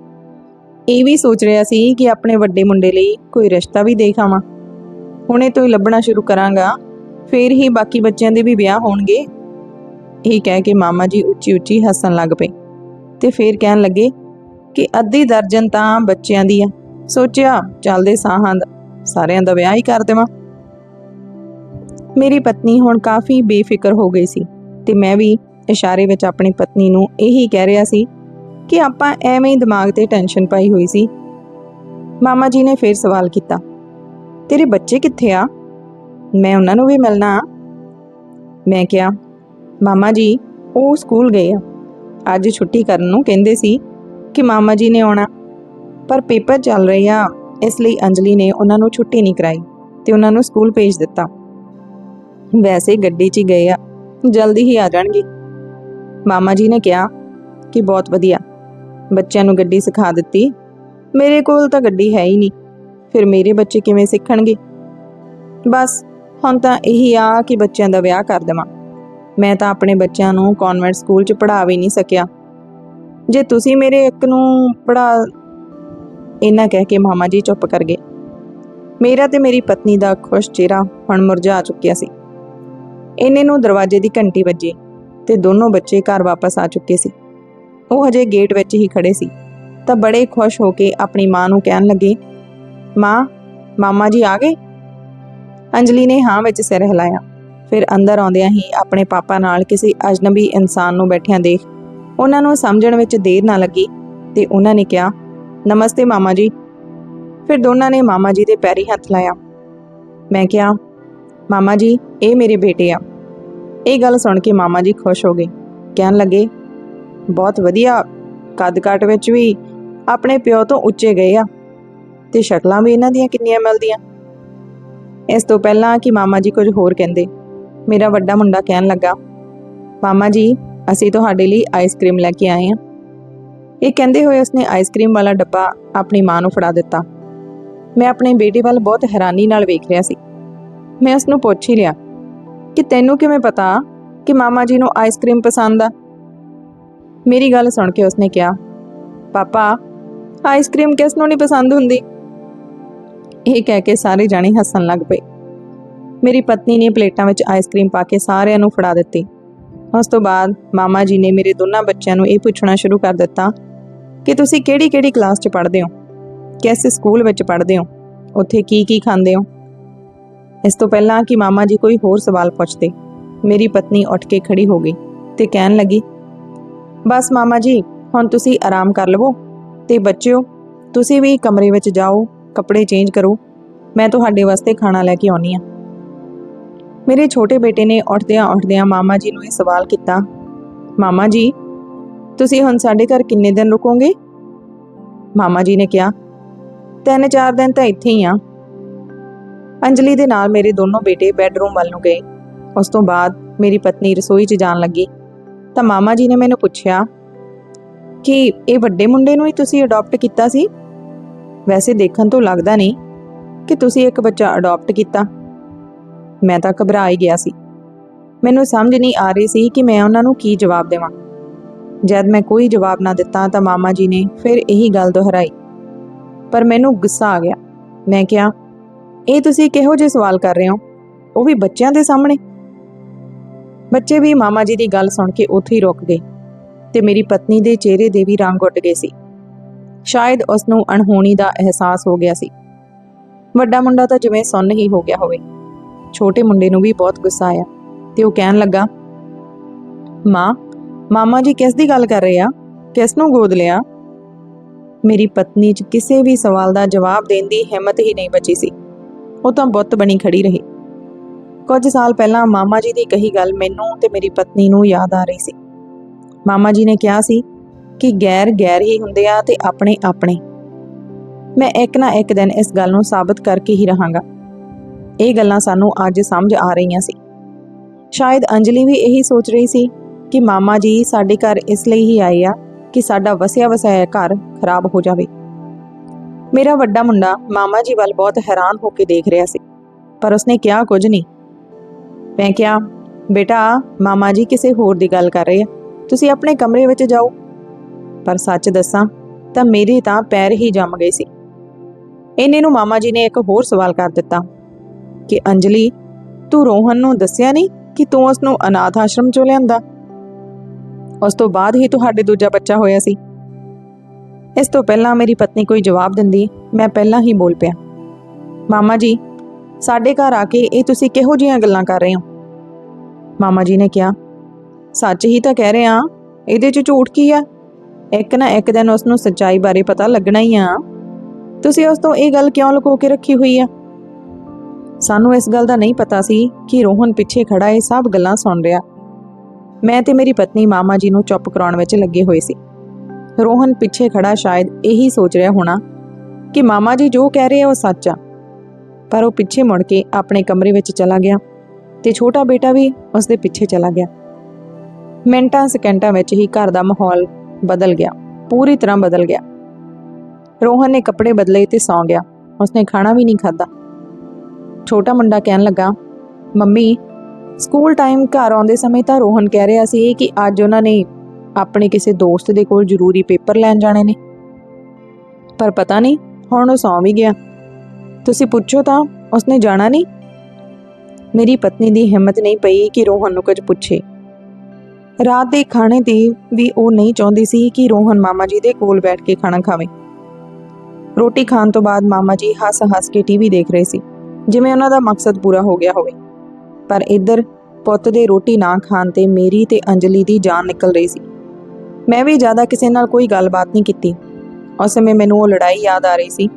ਇਹ ਵੀ ਸੋਚ ਰਿਹਾ ਸੀ ਕਿ ਆਪਣੇ ਵੱਡੇ ਮੁੰਡੇ ਲਈ ਕੋਈ ਰਿਸ਼ਤਾ ਵੀ ਦੇਖ ਆਵਾਂ ਹੁਣੇ ਤੋਂ ਹੀ ਲੱਭਣਾ ਸ਼ੁਰੂ ਕਰਾਂਗਾ, ਫੇਰ ਹੀ ਬਾਕੀ ਬੱਚਿਆਂ ਦੇ ਵੀ ਵਿਆਹ ਹੋਣਗੇ। ਇਹ ਕਹਿ ਕੇ ਮਾਮਾ ਜੀ ਉੱਚੀ ਉੱਚੀ ਹੱਸਣ ਲੱਗ ਪਏ ਤੇ ਫੇਰ ਕਹਿਣ ਲੱਗੇ ਕਿ ਅੱਧੀ ਦਰਜਨ ਤਾਂ ਬੱਚਿਆਂ ਦੀ ਆ। ਸੋਚਿਆ ਚੱਲਦੇ ਸਾਹਾਂ ਦਾ, ਸਾਰਿਆਂ ਦਾ ਵਿਆਹ ਹੀ ਕਰ ਦੇਵਾਂ। ਮੇਰੀ ਪਤਨੀ ਹੁਣ ਕਾਫੀ ਬੇਫਿਕਰ ਹੋ ਗਈ ਸੀ ਤੇ ਮੈਂ ਵੀ ਇਸ਼ਾਰੇ ਵਿੱਚ ਆਪਣੀ ਪਤਨੀ ਨੂੰ ਇਹੀ ਕਹਿ ਰਿਹਾ ਸੀ ਕਿ ਆਪਾਂ ਐਵੇਂ ਹੀ ਦਿਮਾਗ ਤੇ ਟੈਨਸ਼ਨ ਪਾਈ ਹੋਈ ਸੀ। ਮਾਮਾ ਜੀ ਨੇ ਫੇਰ ਸਵਾਲ ਕੀਤਾ, ਤੇਰੇ ਬੱਚੇ ਕਿੱਥੇ ਆ? ਮੈਂ ਉਹਨਾਂ ਨੂੰ ਵੀ ਮਿਲਣਾ ਮੈਂ ਕਿਹਾ, ਮਾਮਾ ਜੀ, ਉਹ ਸਕੂਲ ਗਏ ਆ। ਅੱਜ ਛੁੱਟੀ ਕਰਨ ਨੂੰ ਕਹਿੰਦੇ ਸੀ ਕਿ ਮਾਮਾ ਜੀ ਨੇ ਆਉਣਾ। ਪਰ ਪੇਪਰ ਚੱਲ ਰਹੇ ਆ, ਇਸ ਲਈ ਅੰਜਲੀ ਨੇ ਉਹਨਾਂ ਨੂੰ ਛੁੱਟੀ ਨਹੀਂ ਕਰਾਈ ਤੇ ਉਹਨਾਂ ਨੂੰ ਸਕੂਲ ਭੇਜ ਦਿੱਤਾ। ਵੈਸੇ ਗੱਡੀ 'ਚ ਹੀ ਗਏ ਆ, ਜਲਦੀ ਹੀ ਆ ਜਾਣਗੇ। ਮਾਮਾ ਜੀ ਨੇ ਕਿਹਾ ਕਿ ਬਹੁਤ ਵਧੀਆ। ਬੱਚਿਆਂ ਨੂੰ ਗੱਡੀ ਸਿਖਾ ਦਿੱਤੀ। ਮੇਰੇ ਕੋਲ ਤਾਂ ਗੱਡੀ ਹੈ ਹੀ ਨਹੀਂ। ਫਿਰ ਮੇਰੇ ਬੱਚੇ ਕਿਵੇਂ ਸਿੱਖਣਗੇ? ਬਸ, ਹੁਣ ਤਾਂ ਇਹੀ ਆ ਕਿ ਬੱਚਿਆਂ ਦਾ ਵਿਆਹ ਕਰ ਦੇਵਾਂ। ਮੈਂ ਤਾਂ ਆਪਣੇ ਬੱਚਿਆਂ ਨੂੰ ਕਨਵੈਂਟ ਸਕੂਲ 'ਚ ਪੜ੍ਹਾ ਵੀ ਨਹੀਂ ਸਕਿਆ। ਜੇ ਤੁਸੀਂ ਮੇਰੇ ਇੱਕ ਨੂੰ ਪੜਾ ਇਹਨਾਂ ਕਹਿ ਕੇ ਮਾਮਾ ਜੀ ਚੁੱਪ ਕਰ ਗਏ। ਮੇਰਾ ਤੇ ਮੇਰੀ ਪਤਨੀ ਦਾ ਖੁਸ਼ ਚਿਹਰਾ ਹੁਣ ਮੁਰਝਾ ਚੁੱਕਿਆ ਸੀ। ਇਹਨੇ ਨੂੰ ਦਰਵਾਜ਼ੇ ਦੀ ਘੰਟੀ ਵੱਜੀ ਤੇ ਦੋਨੋਂ ਬੱਚੇ ਘਰ ਵਾਪਸ ਆ ਚੁੱਕੇ ਸੀ। ਉਹ ਹਜੇ ਗੇਟ ਵਿੱਚ ਹੀ ਖੜੇ ਸੀ। ਤਾਂ ਬੜੇ ਖੁਸ਼ ਹੋ ਕੇ ਆਪਣੀ ਮਾਂ ਨੂੰ ਕਹਿਣ ਲੱਗੇ, ਮਾਂ, ਮਾਮਾ ਜੀ ਆ ਗਏ? ਅੰਜਲੀ ਨੇ ਹਾਂ ਵਿੱਚ ਸਿਰ ਹਿਲਾਇਆ। ਫਿਰ ਅੰਦਰ ਆਉਂਦਿਆਂ ਹੀ ਆਪਣੇ ਪਾਪਾ ਨਾਲ ਕਿਸੇ ਅਜਨਬੀ ਇਨਸਾਨ ਨੂੰ ਬੈਠਿਆਂ ਦੇਖ ਉਹਨਾਂ ਨੂੰ ਸਮਝਣ ਵਿੱਚ ਦੇਰ ਨਾ ਲੱਗੀ ਤੇ ਉਹਨਾਂ ਨੇ ਕਿਹਾ, ਨਮਸਤੇ ਮਾਮਾ ਜੀ। ਫਿਰ ਦੋਨਾਂ ਨੇ ਮਾਮਾ ਜੀ ਦੇ ਪੈਰੀ ਹੱਥ ਲਾਇਆ। ਮੈਂ ਕਿਹਾ, ਮਾਮਾ ਜੀ, ਇਹ ਮੇਰੇ ਬੇਟੇ ਆ। ਇਹ ਗੱਲ ਸੁਣ ਕੇ ਮਾਮਾ ਜੀ ਖੁਸ਼ ਹੋ ਗਏ। ਕਹਿਣ ਲੱਗੇ ਬਹੁਤ ਵਧੀਆ। ਕੱਦ ਕਾਟ ਵਿੱਚ ਵੀ ਆਪਣੇ ਪਿਓ ਤੋਂ ਉੱਚੇ ਗਏ ਆ ਤੇ ਸ਼ਕਲਾਂ ਵੀ ਇਹਨਾਂ ਦੀਆਂ ਕਿੰਨੀਆਂ ਮਿਲਦੀਆਂ। ਇਸ ਤੋਂ ਪਹਿਲਾਂ ਕਿ ਮਾਮਾ ਜੀ ਕੁਝ ਹੋਰ ਕਹਿੰਦੇ, ਮੇਰਾ ਵੱਡਾ ਮੁੰਡਾ ਕਹਿਣ ਲੱਗਾ, ਮਾਮਾ ਜੀ, ਅਸੀਂ ਤੁਹਾਡੇ ਲਈ ਆਈਸਕ੍ਰੀਮ ਲੈ ਕੇ ਆਏ ਹਾਂ ਇਹ ਕਹਿੰਦੇ ਹੋਏ ਉਸਨੇ ਆਈਸਕ੍ਰੀਮ ਵਾਲਾ ਡੱਬਾ ਆਪਣੀ ਮਾਂ ਨੂੰ ਫੜਾ ਦਿੱਤਾ। ਮੈਂ ਆਪਣੇ ਬੇਟੇ ਵੱਲ ਬਹੁਤ ਹੈਰਾਨੀ ਨਾਲ ਵੇਖ ਰਿਹਾ ਸੀ। ਮੈਂ ਉਸ ਨੂੰ ਪੁੱਛ ਹੀ ਲਿਆ ਕਿ ਤੈਨੂੰ ਕਿਵੇਂ ਪਤਾ ਕਿ ਮਾਮਾ ਜੀ ਨੂੰ ਆਈਸਕ੍ਰੀਮ ਪਸੰਦ ਆ? ਮੇਰੀ ਗੱਲ ਸੁਣ ਕੇ ਉਸਨੇ ਕਿਹਾ, ਪਾਪਾ ਆਈਸਕ੍ਰੀਮ ਕਿਸ ਨੂੰ ਨਹੀਂ ਪਸੰਦ ਹੁੰਦੀ? ਇਹ ਕਹਿ ਕੇ ਸਾਰੇ ਜਾਣੇ ਹੱਸਣ ਲੱਗ ਪਏ। ਮੇਰੀ ਪਤਨੀ ਨੇ ਪਲੇਟਾਂ ਵਿੱਚ ਆਈਸਕ੍ਰੀਮ ਪਾ ਕੇ ਸਾਰਿਆਂ ਨੂੰ ਫੜਾ ਦਿੱਤੀ। ਉਸ ਤੋਂ ਬਾਅਦ ਮਾਮਾ ਜੀ ਨੇ ਮੇਰੇ ਦੋਨਾਂ ਬੱਚਿਆਂ ਨੂੰ ਇਹ ਪੁੱਛਣਾ ਸ਼ੁਰੂ ਕਰ ਦਿੱਤਾ ਕਿ ਤੁਸੀਂ ਕਿਹੜੀ-ਕਿਹੜੀ ਕਲਾਸ 'ਚ ਪੜ੍ਹਦੇ ਹੋ? ਕਿਸ ਸਕੂਲ ਵਿੱਚ ਪੜ੍ਹਦੇ ਹੋ? ਉੱਥੇ ਕੀ ਕੀ ਖਾਂਦੇ ਹੋ? ਇਸ ਤੋਂ ਪਹਿਲਾਂ ਕਿ ਮਾਮਾ ਜੀ ਕੋਈ ਹੋਰ ਸਵਾਲ ਪੁੱਛਦੇ, ਮੇਰੀ ਪਤਨੀ ਉੱਠ ਕੇ ਖੜੀ ਹੋ ਗਈ ਤੇ ਕਹਿਣ ਲੱਗੀ ਬਸ ਮਾਮਾ ਜੀ, ਹੁਣ ਤੁਸੀਂ ਆਰਾਮ ਕਰ ਲਵੋ। ਤੇ ਬੱਚਿਓ, ਤੁਸੀਂ ਵੀ ਕਮਰੇ ਵਿੱਚ ਜਾਓ, ਕੱਪੜੇ ਚੇਂਜ ਕਰੋ। ਮੈਂ ਤੁਹਾਡੇ ਵਾਸਤੇ ਖਾਣਾ ਲੈ ਕੇ ਆਉਣੀ ਆ। ਮੇਰੇ ਛੋਟੇ ਬੇਟੇ ਨੇ ਉੱਠਦਿਆਂ ਉੱਠਦਿਆਂ ਮਾਮਾ ਜੀ ਨੂੰ ਇਹ ਸਵਾਲ ਕੀਤਾ, ਮਾਮਾ ਜੀ, ਤੁਸੀਂ ਹੁਣ ਸਾਡੇ ਘਰ ਕਿੰਨੇ ਦਿਨ ਰੁਕੋਗੇ? ਮਾਮਾ ਜੀ ਨੇ ਕਿਹਾ, ਤਿੰਨ ਚਾਰ ਦਿਨ ਤਾਂ ਇੱਥੇ ਹੀ ਆ। ਅੰਜਲੀ ਦੇ ਨਾਲ ਮੇਰੇ ਦੋਨੋਂ ਬੇਟੇ ਬੈੱਡਰੂਮ ਵੱਲ ਨੂੰ ਗਏ। ਉਸ ਤੋਂ ਬਾਅਦ ਮੇਰੀ ਪਤਨੀ ਰਸੋਈ 'ਚ ਜਾਣ ਲੱਗੀ। ਤਾਂ ਮਾਮਾ ਜੀ ਨੇ ਮੈਨੂੰ ਪੁੱਛਿਆ ਕਿ ਇਹ ਵੱਡੇ ਮੁੰਡੇ ਨੂੰ ਹੀ ਤੁਸੀਂ ਅਡਾਪਟ ਕੀਤਾ ਸੀ? ਵੈਸੇ ਦੇਖਣ ਤੋਂ ਲੱਗਦਾ ਨਹੀਂ ਕਿ ਤੁਸੀਂ ਇੱਕ ਬੱਚਾ ਅਡਾਪਟ ਕੀਤਾ। ਮੈਂ ਤਾਂ ਘਬਰਾ ਹੀ ਗਿਆ ਸੀ। ਮੈਨੂੰ ਸਮਝ ਨਹੀਂ ਆ ਰਹੀ ਸੀ ਕਿ ਮੈਂ ਉਹਨਾਂ ਨੂੰ ਕੀ ਜਵਾਬ ਦੇਵਾਂ। ਜਦ ਮੈਂ ਕੋਈ ਜਵਾਬ ਨਾ ਦਿੱਤਾ ਤਾਂ ਮਾਮਾ ਜੀ ਨੇ ਫਿਰ ਇਹੀ ਗੱਲ ਦੁਹਰਾਈ। ਪਰ ਮੈਨੂੰ ਗੁੱਸਾ ਆ ਗਿਆ। ਮੈਂ ਕਿਹਾ, ਇਹ ਤੁਸੀਂ ਕਿਹੋ ਜਿਹੇ ਸਵਾਲ ਕਰ ਰਹੇ ਹੋ? ਉਹ ਵੀ ਬੱਚਿਆਂ ਦੇ ਸਾਹਮਣੇ? ਬੱਚੇ ਵੀ ਮਾਮਾ ਜੀ ਦੀ ਗੱਲ ਸੁਣ ਕੇ ਉੱਥੇ ਹੀ ਰੁਕ ਗਏ ਤੇ ਮੇਰੀ ਪਤਨੀ ਦੇ ਚਿਹਰੇ ਦੇ ਵੀ ਰੰਗ ਉੱਡ ਗਏ ਸੀ। ਸ਼ਾਇਦ ਉਸ ਨੂੰ ਅਣਹੋਣੀ ਦਾ ਅਹਿਸਾਸ ਹੋ ਗਿਆ ਸੀ। ਵੱਡਾ ਮੁੰਡਾ ਤਾਂ ਜਿਵੇਂ ਸੁੰਨ ਹੀ ਹੋ ਗਿਆ ਹੋਵੇ। ਛੋਟੇ ਮੁੰਡੇ ਨੂੰ ਵੀ ਬਹੁਤ ਗੁੱਸਾ ਆਇਆ ਤੇ ਉਹ ਕਹਿਣ ਲੱਗਾ, ਮਾਂ, ਮਾਮਾ ਜੀ ਕਿਸ ਦੀ ਗੱਲ ਕਰ ਰਹੇ ਆ? ਕਿਸ ਨੂੰ ਗੋਦ ਲਿਆ? ਮੇਰੀ ਪਤਨੀ 'ਚ ਕਿਸੇ ਵੀ ਸਵਾਲ ਦਾ ਜਵਾਬ ਦੇਣ ਦੀ ਹਿੰਮਤ ਹੀ ਨਹੀਂ ਬਚੀ ਸੀ। ਉਹ ਤਾਂ ਬੁੱਤ ਬਣੀ ਖੜੀ ਰਹੀ। ਕੁਝ ਸਾਲ ਪਹਿਲਾਂ ਮਾਮਾ ਜੀ ਦੀ ਕਹੀ ਗੱਲ ਮੈਨੂੰ ਤੇ ਮੇਰੀ ਪਤਨੀ ਨੂੰ ਯਾਦ ਆ ਰਹੀ ਸੀ। ਮਾਮਾ ਜੀ ਨੇ ਕਿਹਾ ਸੀ ਕਿ ਗੈਰ ਗੈਰ ਹੀ ਹੁੰਦੇ ਆ ਤੇ ਆਪਣੇ ਆਪਣੇ। ਮੈਂ ਇੱਕ ਨਾ ਇੱਕ ਦਿਨ ਇਸ ਗੱਲ ਨੂੰ ਸਾਬਤ ਕਰਕੇ ਹੀ ਰਹਾਂਗਾ। ਇਹ ਗੱਲਾਂ ਸਾਨੂੰ ਅੱਜ ਸਮਝ ਆ ਰਹੀਆਂ ਸੀ। ਸ਼ਾਇਦ ਅੰਜਲੀ ਵੀ ਇਹੀ ਸੋਚ ਰਹੀ ਸੀ ਕਿ ਮਾਮਾ ਜੀ ਸਾਡੇ ਘਰ ਇਸ ਲਈ ਹੀ ਆਏ ਆ ਕਿ ਸਾਡਾ ਵਸਿਆ ਵਸਾਇਆ ਘਰ ਖਰਾਬ ਹੋ ਜਾਵੇ। ਮੇਰਾ ਵੱਡਾ ਮੁੰਡਾ ਮਾਮਾ ਜੀ ਵੱਲ ਬਹੁਤ ਹੈਰਾਨ ਹੋ ਕੇ ਦੇਖ ਰਿਹਾ ਸੀ, ਪਰ ਉਸਨੇ ਕਿਹਾ ਕੁਝ ਨਹੀਂ। ਮੈਂ ਕਿਹਾ, ਬੇਟਾ, ਮਾਮਾ ਜੀ ਕਿਸੇ ਹੋਰ ਦੀ ਗੱਲ ਕਰ ਰਹੇ ਆ। ਤੁਸੀਂ ਆਪਣੇ ਕਮਰੇ ਵਿੱਚ ਜਾਓ। ਪਰ ਸੱਚ ਦੱਸਾਂ, ਤਾਂ ਮੇਰੇ ਤਾਂ ਪੈਰ ਹੀ ਜੰਮ ਗਏ ਸੀ। ਇਹਨੇ ਨੂੰ ਮਾਮਾ ਜੀ ਨੇ ਇੱਕ ਹੋਰ ਸਵਾਲ ਕਰ ਦਿੱਤਾ ਕਿ, ਅੰਜਲੀ, ਤੂੰ ਰੋਹਨ ਨੂੰ ਦੱਸਿਆ ਨਹੀਂ ਕਿ ਤੂੰ ਉਸ ਨੂੰ ਅਨਾਥ ਆਸ਼ਰਮ ਚੋਂ ਲਿਆਂਦਾ? ਉਸ ਤੋਂ ਬਾਅਦ ਹੀ ਤੁਹਾਡੇ ਦੂਜਾ ਬੱਚਾ ਹੋਇਆ ਸੀ। ਇਸ ਤੋਂ ਪਹਿਲਾਂ ਮੇਰੀ ਪਤਨੀ ਕੋਈ ਜਵਾਬ ਦਿੰਦੀ, ਮੈਂ ਪਹਿਲਾਂ ਹੀ ਬੋਲ ਪਿਆ। ਮਾਮਾ ਜੀ ਸਾਡੇ ਘਰ ਆ ਕੇ ਇਹ ਤੁਸੀਂ ਕਿਹੋ ਜਿਹੀਆਂ ਗੱਲਾਂ ਕਰ ਰਹੇ ਹੋ? ਮਾਮਾ ਜੀ ਨੇ ਕਿਹਾ, ਸੱਚ ਹੀ ਤਾਂ ਕਹਿ ਰਹੇ ਆ ਇਹਦੇ 'ਚ ਝੂਠ ਕੀ ਆ? ਇੱਕ ਨਾ ਇੱਕ ਦਿਨ ਉਸ ਨੂੰ ਸੱਚਾਈ ਬਾਰੇ ਪਤਾ ਲੱਗਣਾ ਹੀ ਆ। ਤੁਸੀਂ ਉਸ ਤੋਂ ਇਹ ਗੱਲ ਕਿਉਂ ਲੁਕੋ ਕੇ ਰੱਖੀ ਹੋਈ ਆ? ਸਾਨੂੰ ਇਸ ਗੱਲ ਦਾ ਨਹੀਂ ਪਤਾ ਸੀ ਕਿ ਰੋਹਨ ਪਿੱਛੇ ਖੜਾ ਇਹ ਸਭ ਗੱਲਾਂ ਸੁਣ ਰਿਹਾ। ਮੈਂ ਤੇ ਮੇਰੀ ਪਤਨੀ ਮਾਮਾ ਜੀ ਨੂੰ ਚੁੱਪ ਕਰਾਉਣ ਵਿੱਚ ਲੱਗੇ ਹੋਏ ਸੀ। ਰੋਹਨ ਪਿੱਛੇ ਖੜਾ ਸ਼ਾਇਦ ਇਹੀ ਸੋਚ ਰਿਹਾ ਹੋਣਾ ਕਿ ਮਾਮਾ ਜੀ ਜੋ ਕਹਿ ਰਹੇ ਆ ਉਹ ਸੱਚ ਆ। ਪਰ ਉਹ ਪਿੱਛੇ ਮੁੜ ਕੇ ਆਪਣੇ ਕਮਰੇ ਵਿੱਚ ਚਲਾ ਗਿਆ ਤੇ ਛੋਟਾ ਬੇਟਾ ਵੀ ਉਸ ਦੇ ਪਿੱਛੇ ਚਲਾ ਗਿਆ। ਮਿੰਟਾਂ, ਸਕਿੰਟਾਂ ਵਿੱਚ ਹੀ ਘਰ ਦਾ ਮਾਹੌਲ ਬਦਲ ਗਿਆ, ਪੂਰੀ ਤਰ੍ਹਾਂ ਬਦਲ ਗਿਆ। ਰੋਹਨ ਨੇ ਕੱਪੜੇ ਬਦਲੇ ਤੇ ਸੌਂ ਗਿਆ, ਉਸਨੇ ਖਾਣਾ ਵੀ ਨਹੀਂ ਖਾਧਾ। ਛੋਟਾ ਮੁੰਡਾ ਕਹਿਣ ਲੱਗਾ, ਮੰਮੀ, ਸਕੂਲ ਟਾਈਮ ਘਰ ਆਉਂਦੇ ਸਮੇਂ ਤਾਂ ਰੋਹਨ ਕਹਿ ਰਿਹਾ ਸੀ ਕਿ ਅੱਜ ਉਹਨਾਂ ਨੇ ਆਪਣੇ ਕਿਸੇ ਦੋਸਤ ਦੇ ਕੋਲ ਜ਼ਰੂਰੀ ਪੇਪਰ ਲੈਣ ਜਾਣੇ ਨੇ। ਪਰ ਪਤਾ ਨਹੀਂ ਹੁਣ ਉਹ ਸੌਂ ਵੀ ਗਿਆ। ਤੁਸੀਂ ਪੁੱਛੋ ਤਾਂ, ਉਸਨੇ ਜਾਣਾ ਨਹੀਂ? ਮੇਰੀ ਪਤਨੀ ਦੀ ਹਿੰਮਤ ਨਹੀਂ ਪਈ ਕਿ ਰੋਹਨ ਨੂੰ ਕੁਝ ਪੁੱਛੇ। ਰਾਤ ਦੇ ਖਾਣੇ ਤੇ ਵੀ ਉਹ ਨਹੀਂ ਚਾਹੁੰਦੀ ਸੀ ਕਿ ਰੋਹਨ ਮਾਮਾ ਜੀ ਦੇ ਕੋਲ ਬੈਠ ਕੇ ਖਾਣਾ ਖਾਵੇ। ਰੋਟੀ ਖਾਣ ਤੋਂ ਬਾਅਦ ਮਾਮਾ ਜੀ ਹੱਸ-ਹੱਸ ਕੇ ਟੀਵੀ ਦੇਖ ਰਹੇ ਸੀ, ਜਿਵੇਂ ਉਹਨਾਂ ਦਾ ਮਕਸਦ ਪੂਰਾ ਹੋ ਗਿਆ ਹੋਵੇ। ਪਰ ਇੱਧਰ ਪੁੱਤ ਦੇ ਰੋਟੀ ਨਾ ਖਾਣ ਤੇ ਮੇਰੀ ਤੇ ਅੰਜਲੀ ਦੀ ਜਾਨ ਨਿਕਲ ਰਹੀ ਸੀ। ਮੈਂ ਵੀ ਜ਼ਿਆਦਾ ਕਿਸੇ ਨਾਲ ਕੋਈ ਗੱਲਬਾਤ ਨਹੀਂ ਕੀਤੀ। ਉਸ ਸਮੇਂ ਮੈਨੂੰ ਉਹ ਲੜਾਈ ਯਾਦ ਆ ਰਹੀ ਸੀ।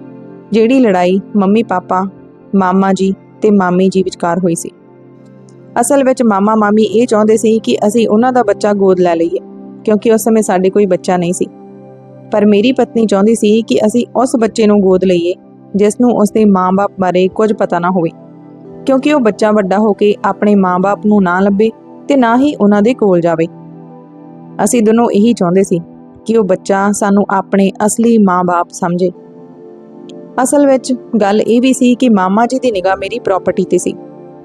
ਜਿਹੜੀ ਲੜਾਈ ਮੰਮੀ ਪਾਪਾ, ਮਾਮਾ ਜੀ ਤੇ ਮਾਮੀ ਜੀ ਵਿਚਕਾਰ ਹੋਈ ਸੀ। ਅਸਲ ਵਿੱਚ ਮਾਮਾ ਮਾਮੀ ਇਹ ਚਾਹੁੰਦੇ ਸੀ ਕਿ ਅਸੀਂ ਉਹਨਾਂ ਦਾ ਬੱਚਾ ਗੋਦ ਲੈ ਲਈਏ, ਕਿਉਂਕਿ ਉਸ ਸਮੇਂ ਸਾਡੇ ਕੋਈ ਬੱਚਾ ਨਹੀਂ ਸੀ। ਪਰ ਮੇਰੀ ਪਤਨੀ ਚਾਹੁੰਦੀ ਸੀ ਕਿ ਅਸੀਂ ਉਸ ਬੱਚੇ ਨੂੰ ਗੋਦ ਲਈਏ, ਜਿਸ ਨੂੰ ਉਸਦੇ ਮਾਂ-ਬਾਪ ਬਾਰੇ ਕੁਝ ਪਤਾ ਨਾ ਹੋਵੇ। ਕਿਉਂਕਿ ਉਹ ਬੱਚਾ ਵੱਡਾ ਹੋ ਕੇ ਆਪਣੇ ਮਾਂ-ਬਾਪ ਨੂੰ ਨਾ ਲੱਭੇ ਤੇ ਨਾ ਹੀ ਉਹਨਾਂ ਦੇ ਕੋਲ ਜਾਵੇ। ਅਸੀਂ ਦੋਨੋਂ ਇਹੀ ਚਾਹੁੰਦੇ ਸੀ ਕਿ ਉਹ ਬੱਚਾ ਸਾਨੂੰ ਆਪਣੇ ਅਸਲੀ ਮਾਂ-ਬਾਪ ਸਮਝੇ। ਅਸਲ ਵਿੱਚ ਗੱਲ ਇਹ ਵੀ ਸੀ ਕਿ ਮਾਮਾ ਜੀ ਦੀ ਨਿਗਾਹ ਮੇਰੀ ਪ੍ਰਾਪਰਟੀ ਤੇ ਸੀ।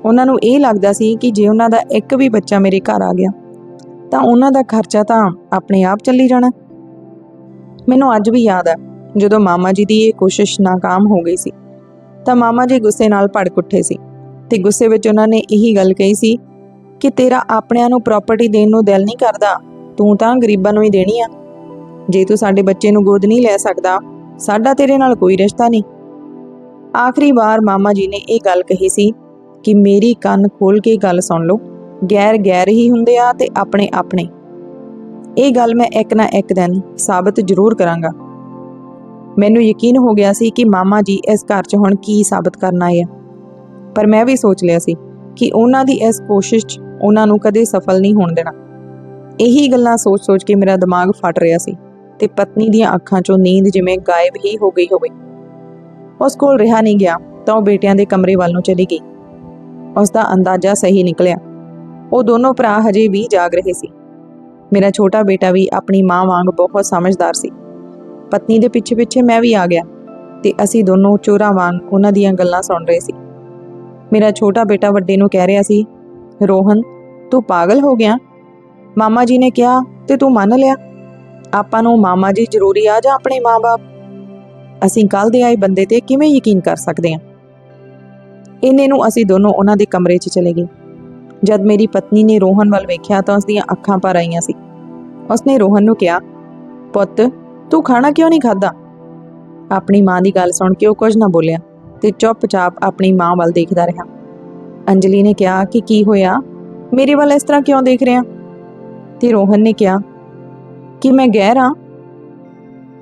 ਉਹਨਾਂ ਨੂੰ ਇਹ ਲੱਗਦਾ ਸੀ ਕਿ ਜੇ ਉਹਨਾਂ ਦਾ ਇੱਕ ਵੀ ਬੱਚਾ ਮੇਰੇ ਘਰ ਆ ਗਿਆ, ਤਾਂ ਉਹਨਾਂ ਦਾ ਖਰਚਾ ਤਾਂ ਆਪਣੇ ਆਪ ਚੱਲੀ ਜਾਣਾ। ਮੈਨੂੰ ਅੱਜ ਵੀ ਯਾਦ ਆ, ਜਦੋਂ ਮਾਮਾ ਜੀ ਦੀ ਇਹ ਕੋਸ਼ਿਸ਼ ناکਾਮ ਹੋ ਗਈ ਸੀ, ਤਾਂ ਮਾਮਾ ਜੀ ਗੁੱਸੇ ਨਾਲ ਭੜਕ ਉੱਠੇ ਸੀ ਤੇ ਗੁੱਸੇ ਵਿੱਚ ਉਹਨਾਂ ਨੇ ਇਹੀ ਗੱਲ ਕਹੀ ਸੀ ਕਿ ਤੇਰਾ ਆਪਣਿਆਂ ਨੂੰ ਪ੍ਰਾਪਰਟੀ ਦੇਣ ਨੂੰ ਦਿਲ ਨਹੀਂ ਕਰਦਾ, ਤੂੰ ਤਾਂ ਗਰੀਬਾਂ ਨੂੰ ਹੀ ਦੇਣੀ ਆ। ਜੇ ਤੂੰ ਸਾਡੇ ਬੱਚੇ ਨੂੰ ਗੋਦ ਨਹੀਂ ਲੈ ਸਕਦਾ ਸਾਡਾ ਤੇਰੇ ਨਾਲ ਕੋਈ ਰਿਸ਼ਤਾ ਨਹੀਂ। ਆਖਰੀ ਵਾਰ ਮਾਮਾ ਜੀ ਨੇ ਇਹ ਗੱਲ ਕਹੀ ਸੀ ਕਿ ਮੇਰੀ ਕੰਨ ਖੋਲ ਕੇ ਗੱਲ ਸੁਣ ਲਓ। ਗੈਰ ਗੈਰ ਹੀ ਹੁੰਦੇ ਆ ਤੇ ਆਪਣੇ ਆਪਣੇ। ਇਹ ਗੱਲ ਮੈਂ ਇੱਕ ਨਾ ਇੱਕ ਦਿਨ ਸਾਬਤ ਜ਼ਰੂਰ ਕਰਾਂਗਾ। ਮੈਨੂੰ ਯਕੀਨ ਹੋ ਗਿਆ ਸੀ ਕਿ ਮਾਮਾ ਜੀ ਇਸ ਘਰ 'ਚ ਹੁਣ ਕੀ ਸਾਬਤ ਕਰਨ ਆਏ ਆ। ਪਰ ਮੈਂ ਵੀ ਸੋਚ ਲਿਆ ਸੀ ਕਿ ਉਹਨਾਂ ਦੀ ਇਸ ਕੋਸ਼ਿਸ਼ 'ਚ ਉਹਨਾਂ ਨੂੰ ਕਦੇ ਸਫਲ ਨਹੀਂ ਹੋਣ ਦੇਣਾ। ਇਹੀ ਗੱਲਾਂ ਸੋਚ-ਸੋਚ ਕੇ ਮੇਰਾ ਦਿਮਾਗ ਫਟ ਰਿਹਾ ਸੀ। ਤੇ ਪਤਨੀ ਦੀਆਂ ਅੱਖਾਂ 'ਚੋਂ ਨੀਂਦ ਜਿਵੇਂ ਗਾਇਬ ਹੀ ਹੋ ਗਈ ਹੋਵੇ। ਉਸ ਕੋਲ ਰਿਹਾ ਨਹੀਂ ਗਿਆ, ਤਾਂ ਉਹ ਬੇਟਿਆਂ ਦੇ ਕਮਰੇ ਵੱਲ ਨੂੰ ਚਲੀ ਗਈ। ਉਸ ਦਾ ਅੰਦਾਜ਼ਾ ਸਹੀ ਨਿਕਲਿਆ। ਉਹ ਦੋਨੋਂ ਭਰਾ ਹਜੇ ਵੀ ਜਾਗ ਰਹੇ ਸੀ। ਮੇਰਾ ਛੋਟਾ ਬੇਟਾ ਵੀ ਆਪਣੀ ਮਾਂ ਵਾਂਗ ਬਹੁਤ ਸਮਝਦਾਰ ਸੀ। ਪਤਨੀ ਦੇ ਪਿੱਛੇ ਪਿੱਛੇ ਮੈਂ ਵੀ ਆ ਗਿਆ ਤੇ ਅਸੀਂ ਦੋਨੋਂ ਚੋਰਾਂ ਵਾਂਗ ਉਹਨਾਂ ਦੀਆਂ ਗੱਲਾਂ ਸੁਣ ਰਹੇ ਸੀ। ਮੇਰਾ ਛੋਟਾ ਬੇਟਾ ਵੱਡੇ ਨੂੰ ਕਹਿ ਰਿਹਾ ਸੀ, ਰੋਹਨ, ਤੂੰ ਪਾਗਲ ਹੋ ਗਿਆ? ਮਾਮਾ ਜੀ ਨੇ ਕਿਹਾ ਤੇ ਤੂੰ ਮੰਨ ਲਿਆ? ਆਪਾਂ ਨੂੰ ਮਾਮਾ ਜੀ ਜ਼ਰੂਰੀ ਆ ਜਾਂ ਆਪਣੇ ਮਾਪੇ ਅਸੀਂ ਕੱਲ ਦੇ ਆਏ ਬੰਦੇ ਤੇ ਕਿਵੇਂ ਯਕੀਨ ਕਰ ਸਕਦੇ ਹਾਂ? ਇੰਨੇ ਨੂੰ ਅਸੀਂ ਦੋਨੋਂ ਉਹਨਾਂ ਦੇ ਕਮਰੇ 'ਚ ਚਲੇ ਗਏ। ਜਦ ਮੇਰੀ ਪਤਨੀ ਨੇ ਰੋਹਨ ਵੱਲ ਵੇਖਿਆ ਤਾਂ ਉਸ ਦੀਆਂ ਅੱਖਾਂ ਭਰ ਆਈਆਂ ਸੀ। ਉਸਨੇ ਰੋਹਨ ਨੂੰ ਕਿਹਾ, ਪੁੱਤ, ਤੂੰ ਖਾਣਾ ਕਿਉਂ ਨਹੀਂ ਖਾਦਾ ਆਪਣੀ ਮਾਂ ਦੀ ਗੱਲ ਸੁਣ ਕੇ ਉਹ ਕੁਝ ਨਾ ਬੋਲਿਆ ਤੇ ਚੁੱਪਚਾਪ ਆਪਣੀ ਮਾਂ ਵੱਲ ਦੇਖਦਾ ਰਿਹਾ। ਅੰਜਲੀ ਨੇ ਕਿਹਾ ਕਿ ਕੀ ਹੋਇਆ? ਮੇਰੇ ਵੱਲ ਇਸ ਤਰ੍ਹਾਂ ਕਿਉਂ ਦੇਖ ਰਿਹਾ? ਤੇ ਰੋਹਨ ਨੇ ਕਿਹਾ ਕਿ ਮੈਂ ਗਹਿਰ ਹਾਂ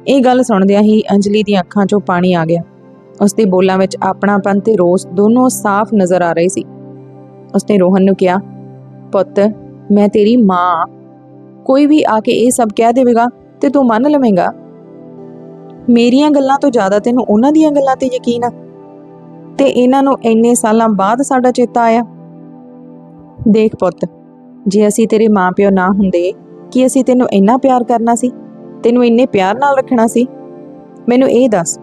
ਇਹ ਗੱਲ ਸੁਣਦਿਆਂ ਹੀ ਅੰਜਲੀ ਦੀਆਂ ਅੱਖਾਂ 'ਚੋਂ ਪਾਣੀ ਆ ਗਿਆ। ਉਸਦੇ ਬੋਲਾਂ ਵਿੱਚ ਆਪਣਾਪਨ ਤੇ ਰੋਸ ਦੋਨੋਂ ਸਾਫ਼ ਨਜ਼ਰ ਆ ਰਹੇ ਸੀ। ਉਸਨੇ ਰੋਹਨ ਨੂੰ ਕਿਹਾ, ਪੁੱਤ, ਮੈਂ ਤੇਰੀ ਮਾਂ ਕੋਈ ਵੀ ਆ ਕੇ ਇਹ ਸਭ ਕਹਿ ਦੇਵੇਗਾ ਤੇ ਤੂੰ ਮੰਨ ਲਵੇਂਗਾ। ਮੇਰੀਆਂ ਗੱਲਾਂ ਤੋਂ ਜ਼ਿਆਦਾ ਤੈਨੂੰ ਉਹਨਾਂ ਦੀਆਂ ਗੱਲਾਂ ਤੇ ਯਕੀਨ ਆ। ਤੇ ਇਹਨਾਂ ਨੂੰ ਇੰਨੇ ਸਾਲਾਂ ਬਾਅਦ ਸਾਡਾ ਚੇਤਾ ਆਇਆ। ਦੇਖ ਪੁੱਤ, ਜੇ ਅਸੀਂ ਤੇਰੇ ਮਾਪਿਓ ਨਾ ਹੁੰਦੇ ਕਿ ਅਸੀਂ ਤੈਨੂੰ ਇੰਨਾ ਪਿਆਰ ਕਰਨਾ ਸੀ, ਤੈਨੂੰ ਇੰਨੇ ਪਿਆਰ ਨਾਲ ਰੱਖਣਾ ਸੀ। ਮੈਨੂੰ ਇਹ ਦੱਸ,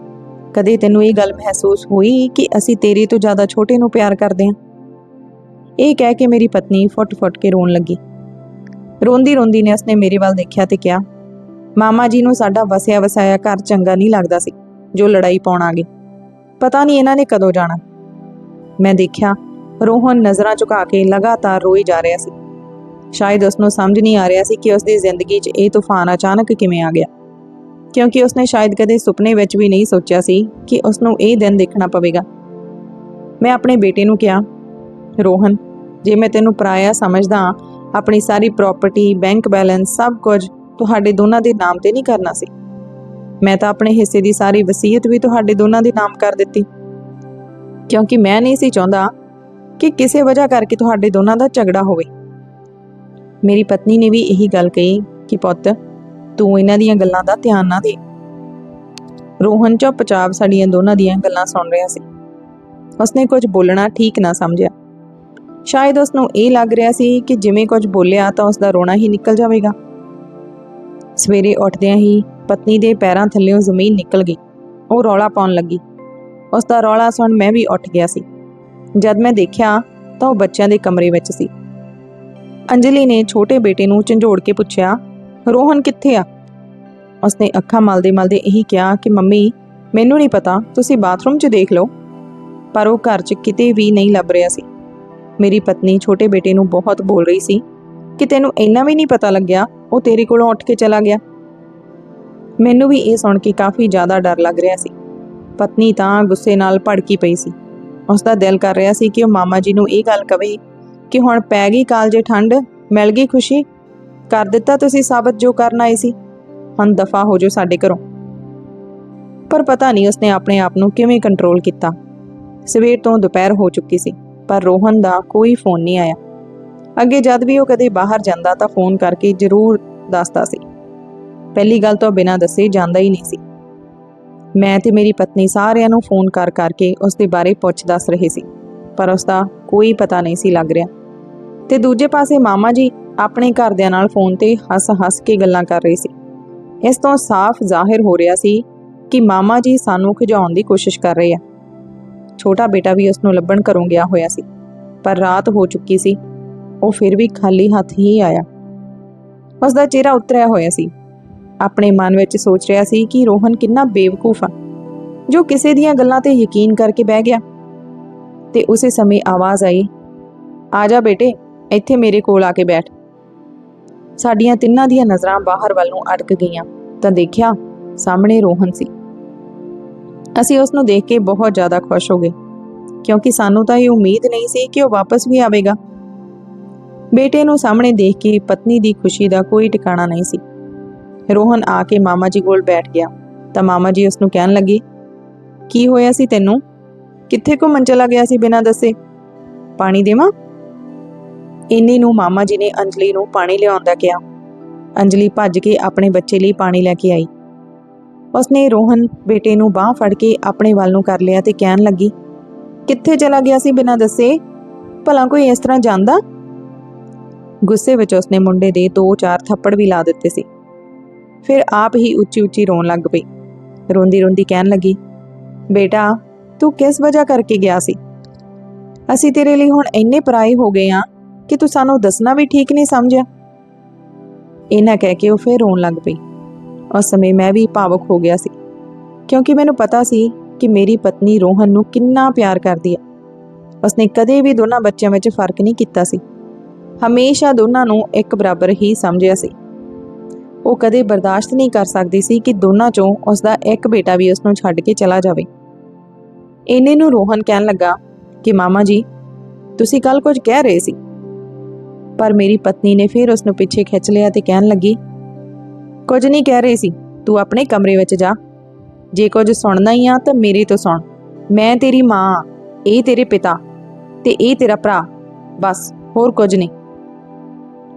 ਕਦੇ ਤੈਨੂੰ ਇਹ ਗੱਲ ਮਹਿਸੂਸ ਹੋਈ ਕਿ ਅਸੀਂ ਤੇਰੇ ਤੋਂ ਜ਼ਿਆਦਾ ਛੋਟੇ ਨੂੰ ਪਿਆਰ ਕਰਦੇ ਹਾਂ? ਇਹ ਕਹਿ ਕੇ ਮੇਰੀ ਪਤਨੀ ਫੁੱਟ-ਫੁੱਟ ਕੇ ਰੋਣ ਲੱਗੀ। ਰੋਂਦੀ ਰੋਂਦੀ ਨੇ ਉਸਨੇ ਮੇਰੇ ਵੱਲ ਦੇਖਿਆ ਤੇ ਕਿਹਾ, ਮਾਮਾ ਜੀ ਨੂੰ ਸਾਡਾ ਵਸਿਆ ਵਸਾਇਆ ਘਰ ਚੰਗਾ ਨਹੀਂ ਲੱਗਦਾ ਸੀ, ਜੋ ਲੜਾਈ ਪਾਉਣ ਆ ਗਏ। ਪਤਾ ਨਹੀਂ ਇਹਨਾਂ ਨੇ ਕਦੋਂ ਜਾਣਾ। ਮੈਂ ਦੇਖਿਆ, ਰੋਹਨ ਨਜ਼ਰਾਂ ਝੁਕਾ ਕੇ ਲਗਾਤਾਰ ਰੋਈ ਜਾ ਰਿਹਾ ਸੀ। ਸ਼ਾਇਦ ਉਸ ਨੂੰ ਸਮਝ ਨਹੀਂ ਆ ਰਿਹਾ ਸੀ ਕਿ ਉਸ ਦੀ ਜ਼ਿੰਦਗੀ 'ਚ ਇਹ ਤੂਫਾਨ ਅਚਾਨਕ ਕਿਵੇਂ ਆ ਗਿਆ। ਕਿਉਂਕਿ ਉਸਨੇ ਸ਼ਾਇਦ ਕਦੇ ਸੁਪਨੇ ਵਿੱਚ ਵੀ ਨਹੀਂ ਸੋਚਿਆ ਸੀ ਕਿ ਉਸ ਨੂੰ ਇਹ ਦਿਨ ਦੇਖਣਾ ਪਵੇਗਾ। ਮੈਂ ਆਪਣੇ ਬੇਟੇ ਨੂੰ ਕਿਹਾ, ਰੋਹਨ, ਜੇ ਮੈਂ ਤੈਨੂੰ ਪਰਾਇਆ ਸਮਝਦਾ ਆਪਣੀ ਸਾਰੀ ਪ੍ਰਾਪਰਟੀ, ਬੈਂਕ ਬੈਲੈਂਸ, ਸਭ ਕੁਝ ਤੁਹਾਡੇ ਦੋਨਾਂ ਦੇ ਨਾਮ ਤੇ ਨਹੀਂ ਕਰਨਾ ਸੀ। ਮੈਂ ਤਾਂ ਆਪਣੇ ਹਿੱਸੇ ਦੀ ਸਾਰੀ ਵਸੀਅਤ ਵੀ ਤੁਹਾਡੇ ਦੋਨਾਂ ਦੇ ਨਾਮ ਕਰ ਦਿੱਤੀ। ਕਿਉਂਕਿ ਮੈਂ ਨਹੀਂ ਸੀ ਚਾਹੁੰਦਾ ਕਿ ਕਿਸੇ ਵਜ੍ਹਾ ਕਰਕੇ ਤੁਹਾਡੇ ਦੋਨਾਂ ਦਾ ਝਗੜਾ ਹੋਵੇ। ਮੇਰੀ ਪਤਨੀ ਨੇ ਵੀ ਇਹੀ ਗੱਲ ਕਹੀ ਕਿ ਪੁੱਤ, ਤੂੰ ਇਹਨਾਂ ਦੀਆਂ ਗੱਲਾਂ ਦਾ ਧਿਆਨ ਨਾ ਦੇ। ਰੋਹਨ ਚੁੱਪਚਾਪ ਸਾਡੀਆਂ ਦੋਨਾਂ ਦੀਆਂ ਗੱਲਾਂ ਸੁਣ ਰਿਹਾ ਸੀ। ਉਸਨੇ ਕੁਝ ਬੋਲਣਾ ਠੀਕ ਨਾ ਸਮਝਿਆ। ਸ਼ਾਇਦ ਉਸ ਨੂੰ ਇਹ ਲੱਗ ਰਿਹਾ ਸੀ ਕਿ ਜਿਵੇਂ ਕੁਝ ਬੋਲਿਆ ਤਾਂ ਉਸ ਦਾ ਰੋਣਾ ਹੀ ਨਿਕਲ ਜਾਵੇਗਾ। ਸਵੇਰੇ ਉੱਠਦਿਆਂ ਹੀ ਪਤਨੀ ਦੇ ਪੈਰਾਂ ਥੱਲੇੋਂ ਜ਼ਮੀਨ ਨਿਕਲ ਗਈ। ਉਹ ਰੌਲਾ ਪਾਉਣ ਲੱਗੀ। ਉਸ ਦਾ ਰੌਲਾ ਸੁਣ ਮੈਂ ਵੀ ਉੱਠ ਗਿਆ ਸੀ। ਜਦ ਮੈਂ ਦੇਖਿਆ ਤਾਂ ਉਹ ਬੱਚਿਆਂ ਦੇ ਕਮਰੇ ਵਿੱਚ ਸੀ। ਅੰਜਲੀ ਨੇ ਛੋਟੇ ਬੇਟੇ ਨੂੰ ਝੰਜੋੜ ਕੇ ਪੁੱਛਿਆ, ਰੋਹਨ ਕਿੱਥੇ ਆ? ਉਸਨੇ ਅੱਖਾਂ ਮਲਦੇ ਮਲਦੇ ਇਹੀ ਕਿਹਾ ਕਿ, ਮੰਮੀ, ਮੈਨੂੰ ਨਹੀਂ ਪਤਾ, ਤੁਸੀਂ ਬਾਥਰੂਮ 'ਚ ਦੇਖ ਲਓ। ਪਰ ਉਹ ਘਰ 'ਚ ਕਿਤੇ ਵੀ ਨਹੀਂ ਲੱਭ ਰਿਹਾ ਸੀ। ਮੇਰੀ ਪਤਨੀ ਛੋਟੇ ਬੇਟੇ ਨੂੰ ਬਹੁਤ ਬੋਲ ਰਹੀ ਸੀ ਕਿ ਤੈਨੂੰ ਇੰਨਾ ਵੀ ਨਹੀਂ ਪਤਾ ਲੱਗਿਆ, ਉਹ ਤੇਰੇ ਕੋਲੋਂ ਉੱਠ ਕੇ ਚਲਾ ਗਿਆ। ਮੈਨੂੰ ਵੀ ਇਹ ਸੁਣ ਕੇ ਕਾਫੀ ਜ਼ਿਆਦਾ ਡਰ ਲੱਗ ਰਿਹਾ ਸੀ। ਪਤਨੀ ਤਾਂ ਗੁੱਸੇ ਨਾਲ ਭੜਕੀ ਪਈ ਸੀ। ਉਸ ਦਾ ਦਿਲ ਕਰ ਰਿਹਾ ਸੀ ਕਿ ਉਹ ਮਾਮਾ ਜੀ ਨੂੰ ਇਹ ਗੱਲ ਕਵੇ ਕਿ ਹੁਣ ਪੈ ਗਈ ਕਾਲਜੇ ਠੰਡ, ਮਿਲ ਗਈ ਖੁਸ਼ੀ। ਕਰ ਦਿੱਤਾ ਤੁਸੀਂ ਸਾਬਤ ਜੋ ਕਰਨ ਆਏ ਸੀ। ਹੁਣ ਦਫਾ ਹੋ ਜਾਓ ਸਾਡੇ ਘਰੋਂ। ਪਰ ਪਤਾ ਨਹੀਂ ਉਸਨੇ ਆਪਣੇ ਆਪ ਨੂੰ ਕਿਵੇਂ ਕੰਟਰੋਲ ਕੀਤਾ। ਸਵੇਰ ਤੋਂ ਦੁਪਹਿਰ ਹੋ ਚੁੱਕੀ ਸੀ, ਪਰ ਰੋਹਨ ਦਾ ਕੋਈ ਫੋਨ ਨਹੀਂ ਆਇਆ। ਅੱਗੇ ਜਦ ਵੀ ਉਹ ਕਦੇ ਬਾਹਰ ਜਾਂਦਾ ਤਾਂ ਫੋਨ ਕਰਕੇ ਜ਼ਰੂਰ ਦੱਸਦਾ ਸੀ। ਪਹਿਲੀ ਗੱਲ ਤਾਂ ਬਿਨਾਂ ਦੱਸੇ ਜਾਂਦਾ ਹੀ ਨਹੀਂ ਸੀ। ਮੈਂ ਤੇ ਮੇਰੀ ਪਤਨੀ ਸਾਰਿਆਂ ਨੂੰ ਫੋਨ ਕਰ ਕਰਕੇ ਉਸ ਦੇ ਬਾਰੇ ਪੁੱਛ ਦੱਸ ਰਹੇ ਸੀ, ਪਰ ਉਸ ਦਾ ਕੋਈ ਪਤਾ ਨਹੀਂ ਸੀ ਲੱਗ ਰਿਹਾ। ਤੇ ਦੂਜੇ ਪਾਸੇ ਮਾਮਾ ਜੀ ਆਪਣੇ ਘਰਦਿਆਂ ਨਾਲ ਫੋਨ ਤੇ ਹੱਸ-ਹੱਸ ਕੇ ਗੱਲਾਂ ਕਰ ਰਹੇ ਸੀ। ਇਸ ਤੋਂ ਸਾਫ਼ ਜ਼ਾਹਿਰ ਹੋ ਰਿਹਾ ਸੀ ਕਿ ਮਾਮਾ ਜੀ ਸਾਨੂੰ ਖਿਜਾਉਣ ਦੀ ਕੋਸ਼ਿਸ਼ ਕਰ ਰਹੇ ਆ। ਛੋਟਾ ਬੇਟਾ ਵੀ ਉਸ ਨੂੰ ਲੱਭਣ ਘਰੋਂ ਗਿਆ ਹੋਇਆ ਸੀ, ਪਰ ਰਾਤ ਹੋ ਚੁੱਕੀ ਸੀ, ਉਹ ਫਿਰ ਵੀ ਖਾਲੀ ਹੱਥ ਹੀ ਆਇਆ। ਉਸ ਦਾ ਚਿਹਰਾ ਉਤਰਿਆ ਹੋਇਆ ਸੀ। ਆਪਣੇ ਮਨ ਵਿੱਚ ਸੋਚ ਰਿਹਾ ਸੀ ਕਿ ਰੋਹਨ ਕਿੰਨਾ ਬੇਵਕੂਫ ਆ, ਜੋ ਕਿਸੇ ਦੀਆਂ ਗੱਲਾਂ ਤੇ ਯਕੀਨ ਕਰਕੇ ਬਹਿ ਗਿਆ। ਤੇ ਉਸੇ ਸਮੇਂ ਆਵਾਜ਼ ਆਈ, ਆ ਜਾ ਬੇਟੇ ਇੱਥੇ ਮੇਰੇ ਕੋਲ ਆ ਕੇ ਬੈਠ। ਸਾਡੀਆਂ ਤਿੰਨਾਂ ਦੀਆਂ ਨਜ਼ਰਾਂ ਬਾਹਰ ਵੱਲ ਨੂੰ ਅਟਕ ਗਈਆਂ, ਤਾਂ ਦੇਖਿਆ ਸਾਹਮਣੇ ਰੋਹਨ ਸੀ। ਅਸੀਂ ਉਸ ਨੂੰ ਦੇਖ ਕੇ ਬਹੁਤ ਜ਼ਿਆਦਾ ਖੁਸ਼ ਹੋ ਗਏ, ਕਿਉਂਕਿ ਸਾਨੂੰ ਤਾਂ ਇਹ ਉਮੀਦ ਨਹੀਂ ਸੀ ਕਿ ਉਹ ਵਾਪਸ ਵੀ ਆਵੇਗਾ। ਬੇਟੇ ਨੂੰ ਸਾਹਮਣੇ ਦੇਖ ਕੇ ਪਤਨੀ ਦੀ ਖੁਸ਼ੀ ਦਾ ਕੋਈ ਟਿਕਾਣਾ ਨਹੀਂ ਸੀ। ਰੋਹਨ ਆ ਕੇ ਮਾਮਾ ਜੀ ਕੋਲ ਬੈਠ ਗਿਆ, ਤਾਂ ਮਾਮਾ ਜੀ ਉਸ ਨੂੰ ਕਹਿਣ ਲੱਗੇ, ਕੀ ਹੋਇਆ ਸੀ ਤੈਨੂੰ? ਕਿੱਥੇ ਘੁੰਮਣ ਚਲਾ ਗਿਆ ਸੀ ਬਿਨਾਂ ਦੱਸੇ? ਪਾਣੀ ਦੇਵਾਂ? ਇੰਨੇ ਨੂੰ ਮਾਮਾ ਜੀ ਨੇ ਅੰਜਲੀ ਨੂੰ ਪਾਣੀ ਲਿਆਉਣ ਦਾ ਕਿਹਾ। ਅੰਜਲੀ ਭੱਜ ਕੇ ਆਪਣੇ ਬੱਚੇ ਲਈ ਪਾਣੀ ਲੈ ਕੇ ਆਈ। ਉਸਨੇ ਰੋਹਨ ਬੇਟੇ ਨੂੰ ਬਾਹ ਫੜ ਕੇ ਆਪਣੇ ਵੱਲ ਨੂੰ ਕਰ ਲਿਆ ਤੇ ਕਹਿਣ ਲੱਗੀ, ਕਿੱਥੇ ਚਲਾ ਗਿਆ ਸੀ ਬਿਨਾਂ ਦੱਸੇ? ਭਲਾ ਕੋਈ ਇਸ ਤਰ੍ਹਾਂ ਜਾਂਦਾ? ਗੁੱਸੇ ਵਿੱਚ ਉਸਨੇ ਮੁੰਡੇ ਦੇ ਦੋ ਚਾਰ ਥੱਪੜ ਵੀ ਲਾ ਦਿੱਤੇ ਸੀ। ਫਿਰ ਆਪ ਹੀ ਉੱਚੀ ਉੱਚੀ ਰੋਣ ਲੱਗ ਪਈ। ਰੋਂਦੀ ਰੋਂਦੀ ਕਹਿਣ ਲੱਗੀ, ਬੇਟਾ, ਤੂੰ ਕਿਸ ਵਜ੍ਹਾ ਕਰਕੇ ਗਿਆ ਸੀ? ਅਸੀਂ ਤੇਰੇ ਲਈ ਹੁਣ ਇੰਨੇ ਪਰਾਏ ਹੋ ਗਏ ਆ। ਕਿ ਤੂੰ ਸਾਨੂੰ ਦੱਸਣਾ ਵੀ ਠੀਕ ਨਹੀਂ ਸਮਝਿਆ? ਇਹਨਾਂ ਕਹਿ ਕੇ ਉਹ ਫਿਰ ਰੋਣ ਲੱਗ ਪਈ। ਉਸ ਸਮੇਂ ਮੈਂ ਵੀ ਭਾਵੁਕ ਹੋ ਗਿਆ ਸੀ, ਕਿਉਂਕਿ ਮੈਨੂੰ ਪਤਾ ਸੀ ਕਿ ਮੇਰੀ ਪਤਨੀ ਰੋਹਨ ਨੂੰ ਕਿੰਨਾ ਪਿਆਰ ਕਰਦੀ ਹੈ ਉਸਨੇ ਕਦੇ ਵੀ ਦੋਨਾਂ ਬੱਚਿਆਂ ਵਿੱਚ ਫ਼ਰਕ ਨਹੀਂ ਕੀਤਾ ਸੀ। ਹਮੇਸ਼ਾ ਦੋਨਾਂ ਨੂੰ ਇੱਕ ਬਰਾਬਰ ਹੀ ਸਮਝਿਆ ਸੀ। ਉਹ ਕਦੇ ਬਰਦਾਸ਼ਤ ਨਹੀਂ ਕਰ ਸਕਦੀ ਸੀ ਕਿ ਦੋਨਾਂ ਚੋਂ ਉਸ ਦਾ ਇੱਕ ਬੇਟਾ ਵੀ ਉਸ ਨੂੰ ਛੱਡ ਕੇ ਚਲਾ ਜਾਵੇ। ਇਹਨੇ ਨੂੰ ਰੋਹਨ ਕਹਿਣ ਲੱਗਾ ਕਿ, ਮਾਮਾ ਜੀ, ਤੁਸੀਂ ਕੱਲ ਕੁਝ ਕਹਿ ਰਹੇ ਸੀ। ਪਰ ਮੇਰੀ ਪਤਨੀ ਨੇ ਫਿਰ ਉਸ ਨੂੰ ਪਿੱਛੇ ਖਿੱਚ ਲਿਆ ਤੇ ਕਹਿਣ ਲੱਗੀ, ਕੁਝ ਨਹੀਂ ਕਹਿ ਰਹੀ ਸੀ, ਤੂੰ ਆਪਣੇ ਕਮਰੇ ਵਿੱਚ ਜਾ। ਜੇ ਕੁਝ ਸੁਣਨਾ ਹੀ ਆ ਤਾਂ ਮੇਰੇ ਤੋਂ ਸੁਣ। ਮੈਂ ਤੇਰੀ ਮਾਂ ਇਹ ਤੇਰੇ ਪਿਤਾ ਤੇ ਇਹ ਤੇਰਾ ਭਰਾ, ਬਸ, ਹੋਰ ਕੁਝ ਨਹੀਂ।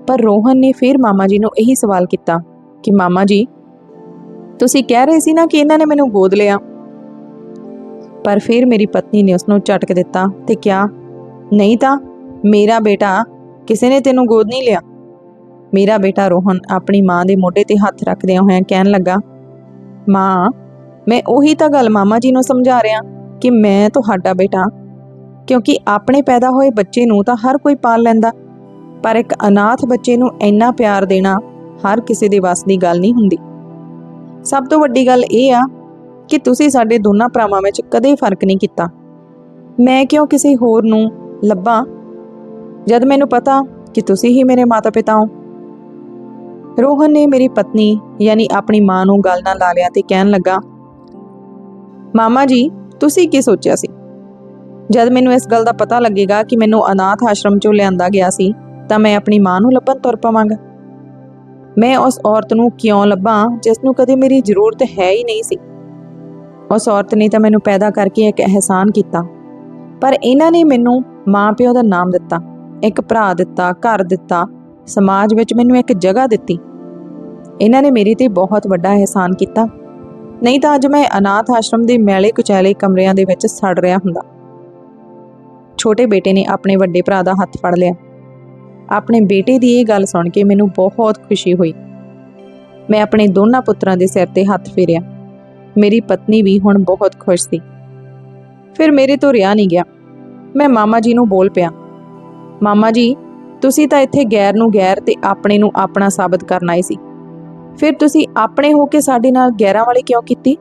ਪਰ ਰੋਹਨ ਨੇ ਫਿਰ ਮਾਮਾ ਜੀ ਨੂੰ ਇਹੀ ਸਵਾਲ ਕੀਤਾ ਕਿ, ਮਾਮਾ ਜੀ, ਤੁਸੀਂ ਕਹਿ ਰਹੇ ਸੀ ਨਾ ਕਿ ਇਹਨਾਂ ਨੇ ਮੈਨੂੰ ਗੋਦ ਲਿਆ? ਪਰ ਫਿਰ ਮੇਰੀ ਪਤਨੀ ਨੇ ਉਸ ਨੂੰ ਝਟਕ ਦਿੱਤਾ ਤੇ ਕਿਹਾ, ਨਹੀਂ ਤਾਂ, ਮੇਰਾ ਬੇਟਾ ਕਿਸੇ ਨੇ ਤੈਨੂੰ ਗੋਦ ਨਹੀਂ ਲਿਆ? ਮੇਰਾ ਬੇਟਾ ਰੋਹਨ ਆਪਣੀ ਮਾਂ ਦੇ ਮੋਢੇ ਤੇ ਹੱਥ ਰੱਖਦਿਆਂ ਹੋਇਆਂ ਕਹਿਣ ਲੱਗਾ, ਮਾਂ, ਮੈਂ ਉਹੀ ਤਾਂ ਗੱਲ ਮਾਮਾ ਜੀ ਨੂੰ ਸਮਝਾ ਰਿਹਾ ਕਿ ਮੈਂ ਤੁਹਾਡਾ ਬੇਟਾ, ਕਿਉਂਕਿ ਆਪਣੇ ਪੈਦਾ ਹੋਏ ਬੱਚੇ ਨੂੰ ਤਾਂ ਹਰ ਕੋਈ ਪਾਲ ਲੈਂਦਾ, ਪਰ ਇੱਕ ਅਨਾਥ ਬੱਚੇ ਨੂੰ ਇੰਨਾ ਪਿਆਰ ਦੇਣਾ ਹਰ ਕਿਸੇ ਦੇ ਵੱਸ ਦੀ ਗੱਲ ਨਹੀਂ ਹੁੰਦੀ। ਸਭ ਤੋਂ ਵੱਡੀ ਗੱਲ ਇਹ ਆ ਕਿ ਤੁਸੀਂ ਸਾਡੇ ਦੋਨਾਂ ਭਰਾਵਾਂ ਵਿੱਚ ਕਦੇ ਫ਼ਰਕ ਨਹੀਂ ਕੀਤਾ। ਮੈਂ ਕਿਉਂ ਕਿਸੇ ਹੋਰ ਨੂੰ ਲੱਭਾਂ ਜਦ ਮੈਨੂੰ ਪਤਾ ਕਿ ਤੁਸੀਂ ਹੀ ਮੇਰੇ ਮਾਤਾ-ਪਿਤਾ ਹੋ। ਰੋਹਨ ਨੇ ਮੇਰੀ ਪਤਨੀ, ਯਾਨੀ ਆਪਣੀ ਮਾਂ ਨੂੰ ਗੱਲ ਨਾਲ ਲਾ ਲਿਆ ਤੇ ਕਹਿਣ ਲੱਗਾ, ਮਾਮਾ ਜੀ, ਤੁਸੀਂ ਕੀ ਸੋਚਿਆ ਸੀ? ਜਦ ਮੈਨੂੰ ਇਸ ਗੱਲ ਦਾ ਪਤਾ ਲੱਗੇਗਾ ਕਿ ਮੈਨੂੰ ਅਨਾਥ ਆਸ਼ਰਮ ਚੋਂ ਲਿਆਂਦਾ ਗਿਆ ਸੀ, ਤਾਂ ਮੈਂ ਆਪਣੀ ਮਾਂ ਨੂੰ ਲੱਭਣ ਤੁਰ ਪਵਾਂਗਾ। ਮੈਂ ਉਸ ਔਰਤ ਨੂੰ ਕਿਉਂ ਲੱਭਾਂ, ਜਿਸ ਨੂੰ ਕਦੇ ਮੇਰੀ ਜ਼ਰੂਰਤ ਹੈ ਹੀ ਨਹੀਂ ਸੀ? ਉਸ ਔਰਤ ਨੇ ਤਾਂ ਮੈਨੂੰ ਪੈਦਾ ਕਰਕੇ ਇੱਕ ਅਹਿਸਾਨ ਕੀਤਾ, ਪਰ ਇਹਨਾਂ ਨੇ ਮੈਨੂੰ ਮਾਂ ਪਿਓ ਦਾ ਨਾਮ ਦਿੱਤਾ। ਇੱਕ ਭਰਾ ਦਿੱਤਾ, ਘਰ ਦਿੱਤਾ, ਸਮਾਜ ਵਿੱਚ ਮੈਨੂੰ ਇੱਕ ਜਗ੍ਹਾ ਦਿੱਤੀ। ਇਹਨਾਂ ਨੇ ਮੇਰੇ ਤੇ ਬਹੁਤ ਵੱਡਾ ਅਹਿਸਾਨ ਕੀਤਾ। ਨਹੀਂ ਤਾਂ ਅੱਜ ਮੈਂ ਅਨਾਥ ਆਸ਼ਰਮ ਦੇ ਮੈਲੇ ਕੁਚੈਲੇ ਕਮਰਿਆਂ ਦੇ ਵਿੱਚ ਸੜ ਰਿਹਾ ਹੁੰਦਾ। ਛੋਟੇ ਬੇਟੇ ਨੇ ਆਪਣੇ ਵੱਡੇ ਭਰਾ ਦਾ ਹੱਥ ਫੜ ਲਿਆ। ਆਪਣੇ ਬੇਟੇ ਦੀ ਇਹ ਗੱਲ ਸੁਣ ਕੇ ਮੈਨੂੰ ਬਹੁਤ ਖੁਸ਼ੀ ਹੋਈ। ਮੈਂ ਆਪਣੇ ਦੋਨਾਂ ਪੁੱਤਰਾਂ ਦੇ ਸਿਰ ਤੇ ਹੱਥ ਫੇਰਿਆ। ਮੇਰੀ ਪਤਨੀ ਵੀ ਹੁਣ ਬਹੁਤ ਖੁਸ਼ ਸੀ। ਫਿਰ ਮੇਰੇ ਤੋਂ ਰਿਹਾ ਨਹੀਂ ਗਿਆ। ਮੈਂ ਮਾਮਾ ਜੀ ਨੂੰ ਬੋਲ ਪਿਆ। ਮਾਮਾ ਜੀ, ਤੁਸੀਂ ਤਾਂ ਇੱਥੇ ਗੈਰ ਨੂੰ ਗੈਰ ਤੇ ਆਪਣੇ ਨੂੰ ਆਪਣਾ ਸਾਬਤ ਕਰਨ ਆਏ ਸੀ। ਫਿਰ ਤੁਸੀਂ ਆਪਣੇ ਹੋ ਕੇ ਸਾਡੇ ਨਾਲ ਗੈਰਾਂ ਵਾਲੀ ਕਿਉਂ ਕੀਤੀ?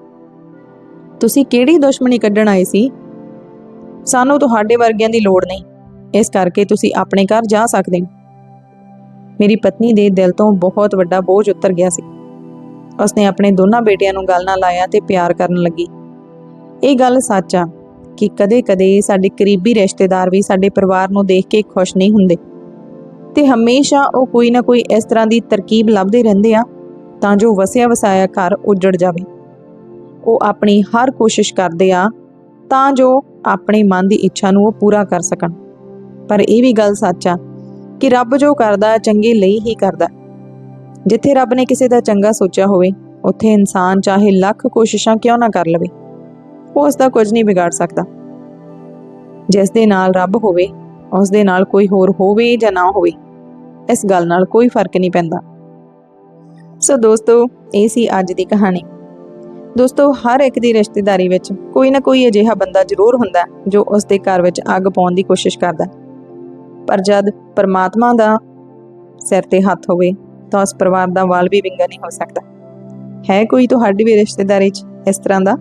ਤੁਸੀਂ ਕਿਹੜੀ ਦੁਸ਼ਮਣੀ ਕੱਢਣ ਆਏ ਸੀ? ਸਾਨੂੰ ਤੁਹਾਡੇ ਵਰਗਿਆਂ ਦੀ ਲੋੜ ਨਹੀਂ। ਇਸ ਕਰਕੇ ਤੁਸੀਂ ਆਪਣੇ ਘਰ ਜਾ ਸਕਦੇ ਹੋ। ਮੇਰੀ ਪਤਨੀ ਦੇ ਦਿਲ ਤੋਂ ਬਹੁਤ ਵੱਡਾ ਬੋਝ ਉਤਰ ਗਿਆ ਸੀ। ਉਸਨੇ ਆਪਣੇ ਦੋਨਾਂ ਬੇਟਿਆਂ ਨੂੰ ਗੱਲ ਨਾਲ ਲਾਇਆ ਤੇ ਪਿਆਰ ਕਰਨ ਲੱਗੀ। ਇਹ ਗੱਲ ਸੱਚ ਆ। ਕਿ ਕਦੇ-ਕਦੇ ਸਾਡੇ ਕਰੀਬੀ ਰਿਸ਼ਤੇਦਾਰ ਵੀ ਸਾਡੇ ਪਰਿਵਾਰ ਨੂੰ ਦੇਖ ਕੇ ਖੁਸ਼ ਨਹੀਂ ਹੁੰਦੇ। ਤੇ ਹਮੇਸ਼ਾ ਉਹ ਕੋਈ ਨਾ ਕੋਈ ਇਸ ਤਰ੍ਹਾਂ ਦੀ ਤਰਕੀਬ ਲੱਭਦੇ ਰਹਿੰਦੇ ਆ, ਤਾਂ ਜੋ ਵਸਿਆ ਵਸਾਇਆ ਘਰ ਉਜੜ ਜਾਵੇ। ਉਹ ਆਪਣੀ ਹਰ ਕੋਸ਼ਿਸ਼ ਕਰਦੇ ਆ, ਤਾਂ ਜੋ ਆਪਣੇ ਮਨ ਦੀ ਇੱਛਾ ਨੂੰ ਉਹ ਪੂਰਾ ਕਰ ਸਕਣ। ਪਰ ਇਹ ਵੀ ਗੱਲ ਸੱਚ ਆ ਕਿ ਰੱਬ ਜੋ ਕਰਦਾ, ਚੰਗੇ ਲਈ ਹੀ ਕਰਦਾ। ਜਿੱਥੇ ਰੱਬ ਨੇ ਕਿਸੇ ਦਾ ਚੰਗਾ ਸੋਚਿਆ ਹੋਵੇ, ਉੱਥੇ ਇਨਸਾਨ ਚਾਹੇ ਲੱਖ ਕੋਸ਼ਿਸ਼ਾਂ ਕਿਉਂ ਨਾ ਕਰ ਲਵੇ। ਉਹ ਉਸ ਦਾ ਕੁਝ ਨਹੀਂ ਵਿਗਾੜ ਸਕਦਾ। ਜਿਸ ਦੇ ਨਾਲ ਰੱਬ ਹੋਵੇ ਉਸ ਦੇ ਨਾਲ ਕੋਈ ਹੋਰ ਹੋਵੇ ਜਾਂ ਨਾ ਹੋਵੇ, ਇਸ ਗੱਲ ਨਾਲ ਕੋਈ ਫ਼ਰਕ ਨਹੀਂ ਪੈਂਦਾ। ਸੋ ਦੋਸਤੋ, ਇਹ ਸੀ ਅੱਜ ਦੀ ਕਹਾਣੀ। ਦੋਸਤੋ, ਹਰ ਇੱਕ ਦੀ ਰਿਸ਼ਤੇਦਾਰੀ ਵਿੱਚ ਕੋਈ ਨਾ ਕੋਈ ਅਜਿਹਾ ਬੰਦਾ ਜ਼ਰੂਰ ਹੁੰਦਾ ਜੋ ਉਸ ਦੇ ਘਰ ਵਿੱਚ ਅੱਗ ਪਾਉਣ ਦੀ ਕੋਸ਼ਿਸ਼ ਕਰਦਾ ਪਰ ਜਦ ਪਰਮਾਤਮਾ ਦਾ ਸਿਰ ਤੇ ਹੱਥ ਹੋਵੇ, ਤਾਂ ਉਸ ਪਰਿਵਾਰ ਦਾ ਵਾਲ ਵੀ ਵਿੰਗਾ ਨਹੀਂ ਹੋ ਸਕਦਾ। ਹੈ ਕੋਈ ਤੁਹਾਡੀ ਵੀ ਰਿਸ਼ਤੇਦਾਰੀ 'ਚ ਇਸ ਤਰ੍ਹਾਂ ਦਾ?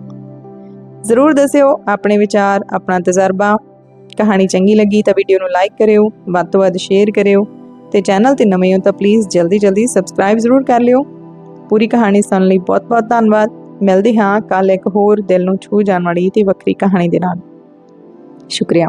ਜ਼ਰੂਰ ਦੱਸਿਓ ਆਪਣੇ ਵਿਚਾਰ, ਆਪਣਾ ਤਜਰਬਾ। ਕਹਾਣੀ ਚੰਗੀ ਲੱਗੀ ਤਾਂ ਵੀਡੀਓ ਨੂੰ ਲਾਈਕ ਕਰਿਓ, ਵੱਧ ਤੋਂ ਵੱਧ ਸ਼ੇਅਰ ਕਰਿਓ ਤੇ ਚੈਨਲ ਤੇ ਨਵੇਂ ਹੋ ਤਾਂ ਪਲੀਜ਼ ਜਲਦੀ ਜਲਦੀ ਸਬਸਕ੍ਰਾਈਬ ਜ਼ਰੂਰ ਕਰ ਲਿਓ। ਪੂਰੀ ਕਹਾਣੀ ਸੁਣਨ ਲਈ ਬਹੁਤ ਬਹੁਤ ਧੰਨਵਾਦ। ਮਿਲਦੇ ਹਾਂ ਕੱਲ ਇੱਕ ਹੋਰ ਦਿਲ ਨੂੰ ਛੂ ਜਾਣ ਵਾਲੀ ਤੇ ਵੱਖਰੀ ਕਹਾਣੀ ਦੇ ਨਾਲ। ਸ਼ੁਕਰੀਆ।